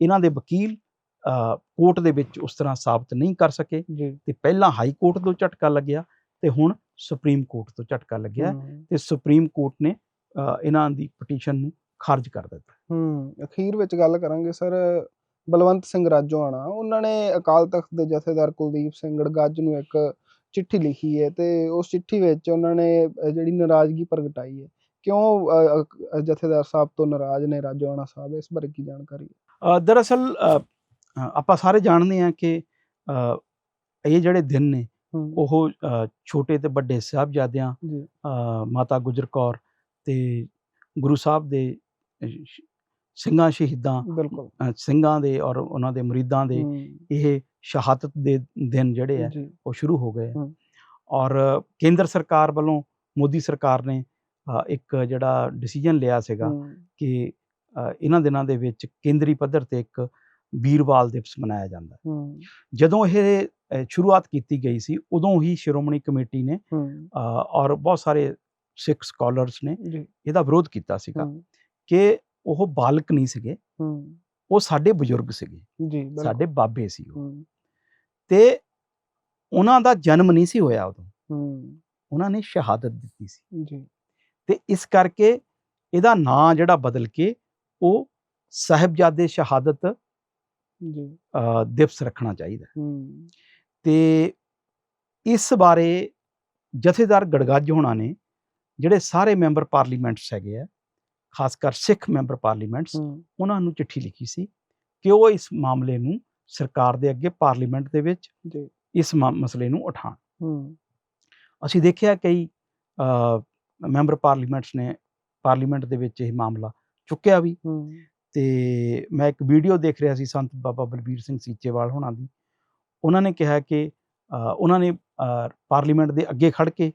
ਇਹਨਾਂ ਦੇ ਵਕੀਲ ਕੋਰਟ ਦੇ ਵਿੱਚ ਉਸ ਤਰ੍ਹਾਂ ਸਾਬਤ ਨਹੀਂ ਕਰ ਸਕੇ। ਤੇ ਪਹਿਲਾਂ ਹਾਈ ਕੋਰਟ ਤੋਂ ਝਟਕਾ ਲੱਗਿਆ ਤੇ ਹੁਣ ਸੁਪਰੀਮ ਕੋਰਟ ਤੋਂ ਝਟਕਾ ਲੱਗਿਆ ਤੇ ਸੁਪਰੀਮ ਕੋਰਟ ਨੇ ਇਹਨਾਂ ਦੀ ਪਟੀਸ਼ਨ ਨੂੰ ਖਾਰਜ ਕਰ ਦਿੱਤਾ। ਹਮ ਅਖੀਰ ਵਿੱਚ ਗੱਲ ਕਰਾਂਗੇ ਸਰ ਬਲਵੰਤ ਸਿੰਘ ਰਾਜੋਆਣਾ ਉਹਨਾਂ ਨੇ ਅਕਾਲ ਤਖਤ ਦੇ ਜਥੇਦਾਰ ਕੁਲਦੀਪ ਸਿੰਘ ਗੜਗੱਜ ਨੂੰ ਇੱਕ ਚਿੱਠੀ ਲਿਖੀ ਹੈ ਤੇ ਉਸ ਚਿੱਠੀ ਵਿੱਚ ਉਹਨਾਂ ਨੇ ਜਿਹੜੀ ਨਾਰਾਜ਼ਗੀ ਪ੍ਰਗਟਾਈ ਹੈ ਕਿਉਂ ਜਥੇਦਾਰ ਸਾਹਿਬ ਤੋਂ ਨਾਰਾਜ਼ ਨੇ ਰਾਜੋਆਣਾ ਸਾਹਿਬ ਇਸ ਬਾਰੇ ਕੀ ਜਾਣਕਾਰੀ ਹੈ? ਦਰਅਸਲ ਆਪਾਂ ਸਾਰੇ ਜਾਣਦੇ ਹਾਂ ਕਿ ਇਹ ਜਿਹੜੇ ਦਿਨ ਨੇ ਉਹ ਛੋਟੇ ਤੇ ਵੱਡੇ ਸਾਹਿਬਜ਼ਾਦਿਆਂ ਮਾਤਾ ਗੁਜਰ ਕੌਰ ਤੇ ਗੁਰੂ ਸਾਹਿਬ ਦੇ ਸਿੰਘਾਂ ਸ਼ਹੀਦਾਂ ਬਿਲਕੁਲ। ਸਿੰਘਾਂ ਦੇ ਔਰ ਉਹਨਾਂ ਦੇ ਮੁਰੀਦਾਂ ਦੇ ਇਹ ਸ਼ਹਾਦਤ ਦੇ ਦਿਨ ਜਿਹੜੇ ਆ ਉਹ ਸ਼ੁਰੂ ਹੋ ਗਏ। ਔਰ ਕੇਂਦਰ ਸਰਕਾਰ ਵੱਲੋਂ ਮੋਦੀ ਸਰਕਾਰ ਨੇ ਇੱਕ ਜਿਹੜਾ ਡਿਸੀਜਨ ਲਿਆ ਸੀਗਾ ਕਿ ਇਹਨਾਂ ਦਿਨਾਂ ਦੇ ਵਿੱਚ ਕੇਂਦਰੀ ਪੱਧਰ ਤੇ ਇੱਕ ਵੀਰਵਾਲ ਦਿਵਸ ਮਨਾਇਆ ਜਾਂਦਾ। ਜਦੋਂ ਇਹ ਸ਼ੁਰੂਆਤ ਕੀਤੀ ਗਈ ਸੀ ਉਦੋਂ ਹੀ ਸ਼੍ਰੋਮਣੀ ਕਮੇਟੀ ਨੇ ਔਰ ਬਹੁਤ ਸਾਰੇ ਸਿੱਖ ਸਕਾਲਰਸ ਨੇ ਇਹਦਾ ਵਿਰੋਧ ਕੀਤਾ ਸੀਗਾ ਕਿ ਉਹ ਬਾਲਕ ਨਹੀਂ ਸੀਗੇ। ਹੂੰ। ਉਹ ਸਾਡੇ ਬਜ਼ੁਰਗ ਸੀਗੇ। ਜੀ ਸਾਡੇ ਬਾਬੇ ਸੀ ਉਹ। ਤੇ ਉਹਨਾਂ ਦਾ ਜਨਮ ਨਹੀਂ ਸੀ ਹੋਇਆ ਉਦੋਂ। ਹੂੰ। ਉਹਨਾਂ ਨੇ ਸ਼ਹਾਦਤ ਦਿੱਤੀ ਸੀ। ਜੀ। ਤੇ ਇਸ ਕਰਕੇ ਇਹਦਾ ਨਾਂ ਜਿਹੜਾ ਬਦਲ ਕੇ ਉਹ ਸਾਹਿਬਜ਼ਾਦੇ ਸ਼ਹਾਦਤ ਜੀ। ਅ, ਦਿਵਸ ਰੱਖਣਾ ਚਾਹੀਦਾ। ਤੇ ਇਸ ਬਾਰੇ ਜਥੇਦਾਰ ਗੜਗੱਜ ਹੋਣਾ ਨੇ ਜਿਹੜੇ ਸਾਰੇ ਮੈਂਬਰ ਪਾਰਲੀਮੈਂਟਸ ਹੈਗੇ ਆ ਖਾਸ ਕਰ ਸਿੱਖ ਮੈਂਬਰ ਪਾਰਲੀਮੈਂਟਸ ਉਹਨਾਂ ਨੂੰ ਚਿੱਠੀ ਲਿਖੀ ਸੀ ਕਿ ਉਹ ਇਸ ਮਾਮਲੇ ਨੂੰ ਸਰਕਾਰ ਦੇ ਅੱਗੇ ਪਾਰਲੀਮੈਂਟ ਦੇ ਵਿੱਚ ਇਸ ਮਸਲੇ ਨੂੰ ਉਠਾਉਣ। ਹੂੰ। ਅਸੀਂ ਦੇਖਿਆ ਕਈ ਮੈਂਬਰ ਪਾਰਲੀਮੈਂਟਸ ਨੇ ਪਾਰਲੀਮੈਂਟ ਦੇ ਵਿੱਚ ਇਹ ਮਾਮਲਾ ਚੁੱਕਿਆ ਵੀ। ਤੇ ਮੈਂ ਇੱਕ ਵੀਡੀਓ ਦੇਖ ਰਿਹਾ ਸੀ ਸੰਤ ਬਾਬਾ ਬਲਬੀਰ ਸਿੰਘ ਸੀਚੇਵਾਲ ਹੋਣਾ ਦੀ। ਉਹਨਾਂ ਨੇ ਕਿਹਾ ਕਿ ਉਹਨਾਂ ਨੇ ਪਾਰਲੀਮੈਂਟ ਦੇ ਅੱਗੇ ਖੜ ਕੇ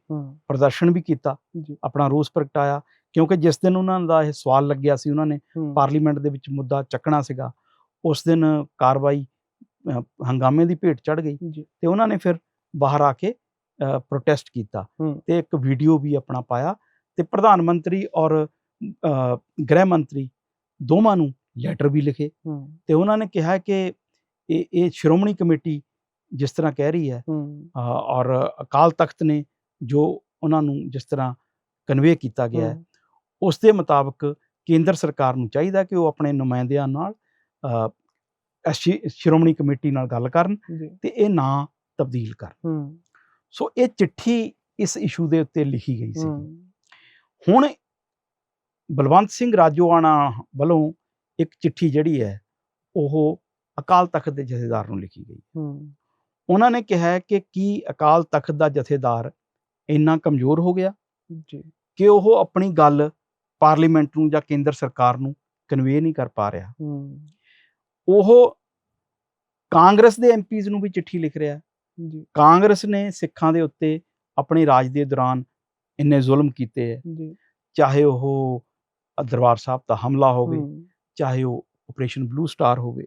ਪ੍ਰਦਰਸ਼ਨ ਵੀ ਕੀਤਾ ਆਪਣਾ ਰੋਸ ਪ੍ਰਗਟਾਇਆ। ਕਿਉਂਕਿ ਜਿਸ ਦਿਨ ਉਹਨਾਂ ਦਾ ਇਹ ਸਵਾਲ ਲੱਗਿਆ ਸੀ ਉਹਨਾਂ ਨੇ ਪਾਰਲੀਮੈਂਟ ਦੇ ਵਿੱਚ ਮੁੱਦਾ ਚੱਕਣਾ ਸੀਗਾ ਉਸ ਦਿਨ ਕਾਰਵਾਈ ਹੰਗਾਮੇ ਦੀ ਭੇਟ ਚੜ ਗਈ ਤੇ ਉਹਨਾਂ ਨੇ ਫਿਰ ਬਾਹਰ ਆ ਕੇ ਪ੍ਰੋਟੈਸਟ ਕੀਤਾ। ਤੇ ਇੱਕ ਵੀਡੀਓ ਵੀ ਆਪਣਾ ਪਾਇਆ ਤੇ ਪ੍ਰਧਾਨ ਮੰਤਰੀ ਔਰ ਗ੍ਰਹਿ ਮੰਤਰੀ ਦੋਵਾਂ ਨੂੰ ਲੈਟਰ ਵੀ ਲਿਖੇ ਤੇ ਉਹਨਾਂ ਨੇ ਕਿਹਾ ਕਿ ਇਹ ਇਹ ਸ਼੍ਰੋਮਣੀ ਕਮੇਟੀ ਜਿਸ ਤਰ੍ਹਾਂ ਕਹਿ ਰਹੀ ਹੈ ਔਰ ਅਕਾਲ ਤਖਤ ਨੇ ਜੋ ਉਹਨਾਂ ਨੂੰ ਜਿਸ ਤਰ੍ਹਾਂ ਕਨਵੇ ਕੀਤਾ ਗਿਆ ਹੂੰ, ਉਸ ਦੇ ਮੁਤਾਬਕ ਕੇਂਦਰ ਸਰਕਾਰ ਨੂੰ ਚਾਹੀਦਾ ਕਿ ਉਹ ਆਪਣੇ ਨੁਮਾਇੰਦਿਆਂ ਨਾਲ ਸ਼੍ਰੋਮਣੀ ਕਮੇਟੀ ਨਾਲ ਗੱਲ ਕਰਨ ਤੇ ਇਹ ਨਾਂ ਤਬਦੀਲ ਕਰਨ। ਸੋ ਇਹ ਚਿੱਠੀ ਇਸ ਇਸ਼ੂ ਦੇ ਉੱਤੇ ਲਿਖੀ ਗਈ ਸੀ। ਹੁਣ ਬਲਵੰਤ ਸਿੰਘ ਰਾਜੋਆਣਾ ਵੱਲੋਂ ਇੱਕ ਚਿੱਠੀ ਜਿਹੜੀ ਹੈ ਉਹ ਅਕਾਲ ਤਖਤ ਦੇ ਜਥੇਦਾਰ ਨੂੰ ਲਿਖੀ ਗਈ। ਉਹਨਾਂ ਨੇ ਕਿਹਾ ਕਿ ਕੀ ਅਕਾਲ ਤਖਤ ਦਾ ਜਥੇਦਾਰ ਇੰਨਾ ਕਮਜ਼ੋਰ ਹੋ ਗਿਆ ਜੀ। ਕਿ ਉਹ ਆਪਣੀ ਗੱਲ ਪਾਰਲੀਮੈਂਟ ਨੂੰ ਜਾਂ ਕੇਂਦਰ ਸਰਕਾਰ ਨੂੰ ਕਨਵੇ ਨਹੀਂ ਕਰ ਪਾ ਰਿਹਾ। ਉਹ ਕਾਂਗਰਸ ਦੇ ਐਮਪੀਜ਼ ਨੂੰ ਵੀ ਚਿੱਠੀ ਲਿਖ ਰਿਹਾ। ਜੀ। ਕਾਂਗਰਸ ਨੇ ਸਿੱਖਾਂ ਦੇ ਉੱਤੇ ਆਪਣੇ ਰਾਜ ਦੇ ਦੌਰਾਨ ਇੰਨੇ ਜ਼ੁਲਮ ਕੀਤੇ ਹੈ ਜੀ। ਚਾਹੇ ਉਹ ਦਰਬਾਰ ਸਾਹਿਬ ਦਾ ਹਮਲਾ ਹੋਵੇ ਚਾਹੇ ਉਹ ਆਪਰੇਸ਼ਨ ਬਲੂ ਸਟਾਰ ਹੋਵੇ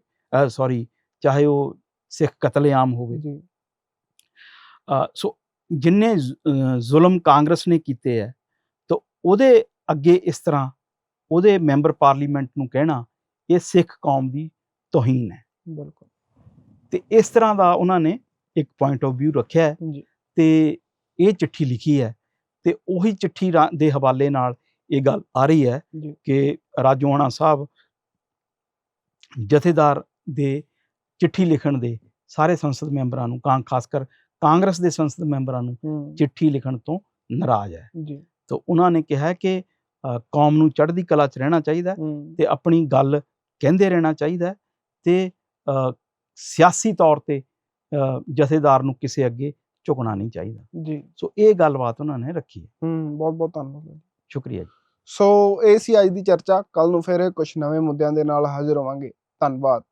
ਸੌਰੀ ਚਾਹੇ ਉਹ ਸਿੱਖ ਕਤਲੇਆਮ ਹੋਵੇ। ਜੀ। ਸੋ ਜਿੰਨੇ ਜ਼ੁਲਮ ਕਾਂਗਰਸ ਨੇ ਕੀਤੇ ਹੈ ਤਾਂ ਉਹਦੇ ਅੱਗੇ ਇਸ ਤਰ੍ਹਾਂ ਉਹਦੇ ਮੈਂਬਰ ਪਾਰਲੀਮੈਂਟ ਨੂੰ ਕਹਿਣਾ ਇਹ ਸਿੱਖ ਕੌਮ ਦੀ ਤੋਹੀਨ ਹੈ। ਬਿਲਕੁਲ। ਤੇ ਇਸ ਤਰ੍ਹਾਂ ਦਾ ਉਹਨਾਂ ਨੇ ਇੱਕ ਪੁਆਇੰਟ ਆਫ View ਰੱਖਿਆ ਤੇ ਇਹ ਚਿੱਠੀ ਲਿਖੀ ਹੈ ਤੇ ਉਹੀ ਚਿੱਠੀ ਦੇ ਹਵਾਲੇ ਨਾਲ ਇਹ ਗੱਲ ਆ ਰਹੀ ਹੈ ਕਿ ਰਾਜੋਆਣਾ ਸਾਹਿਬ ਜਥੇਦਾਰ ਦੇ ਚਿੱਠੀ ਲਿਖਣ ਦੇ ਸਾਰੇ ਸੰਸਦ ਮੈਂਬਰਾਂ ਨੂੰ ਕਾਂ ਖਾਸ ਕਰ ਕਾਂਗਰਸ ਦੇ ਸੰਸਦ ਮੈਂਬਰਾਂ ਨੂੰ ਚਿੱਠੀ ਲਿਖਣ ਤੋਂ ਨਾਰਾਜ਼ ਹੈ। ਜੀ। ਤਾਂ ਉਹਨਾਂ ਨੇ ਕਿਹਾ ਕਿ ਕੌਮ ਨੂੰ ਚੜ੍ਹਦੀ ਕਲਾ 'ਚ ਰਹਿਣਾ ਚਾਹੀਦਾ ਤੇ ਆਪਣੀ ਗੱਲ ਕਹਿੰਦੇ ਰਹਿਣਾ ਚਾਹੀਦਾ ਤੇ ਸਿਆਸੀ ਤੌਰ ਤੇ ਜਥੇਦਾਰ ਨੂੰ ਕਿਸੇ ਅੱਗੇ ਝੁਕਣਾ ਨਹੀਂ ਚਾਹੀਦਾ। ਜੀ। ਸੋ ਇਹ ਗੱਲਬਾਤ ਉਹਨਾਂ ਨੇ ਰੱਖੀ ਹੈ। ਹੂੰ ਬਹੁਤ ਬਹੁਤ ਧੰਨਵਾਦ। ਸ਼ੁਕਰੀਆ ਜੀ। ਸੋ ਇਹ ਸੀ ਅੱਜ ਦੀ ਚਰਚਾ। ਕੱਲ ਨੂੰ ਫਿਰ ਕੁਝ ਨਵੇਂ ਮੁੱਦਿਆਂ ਦੇ ਨਾਲ ਹਾਜ਼ਰ ਹੋਵਾਂਗੇ। ਧੰਨਵਾਦ।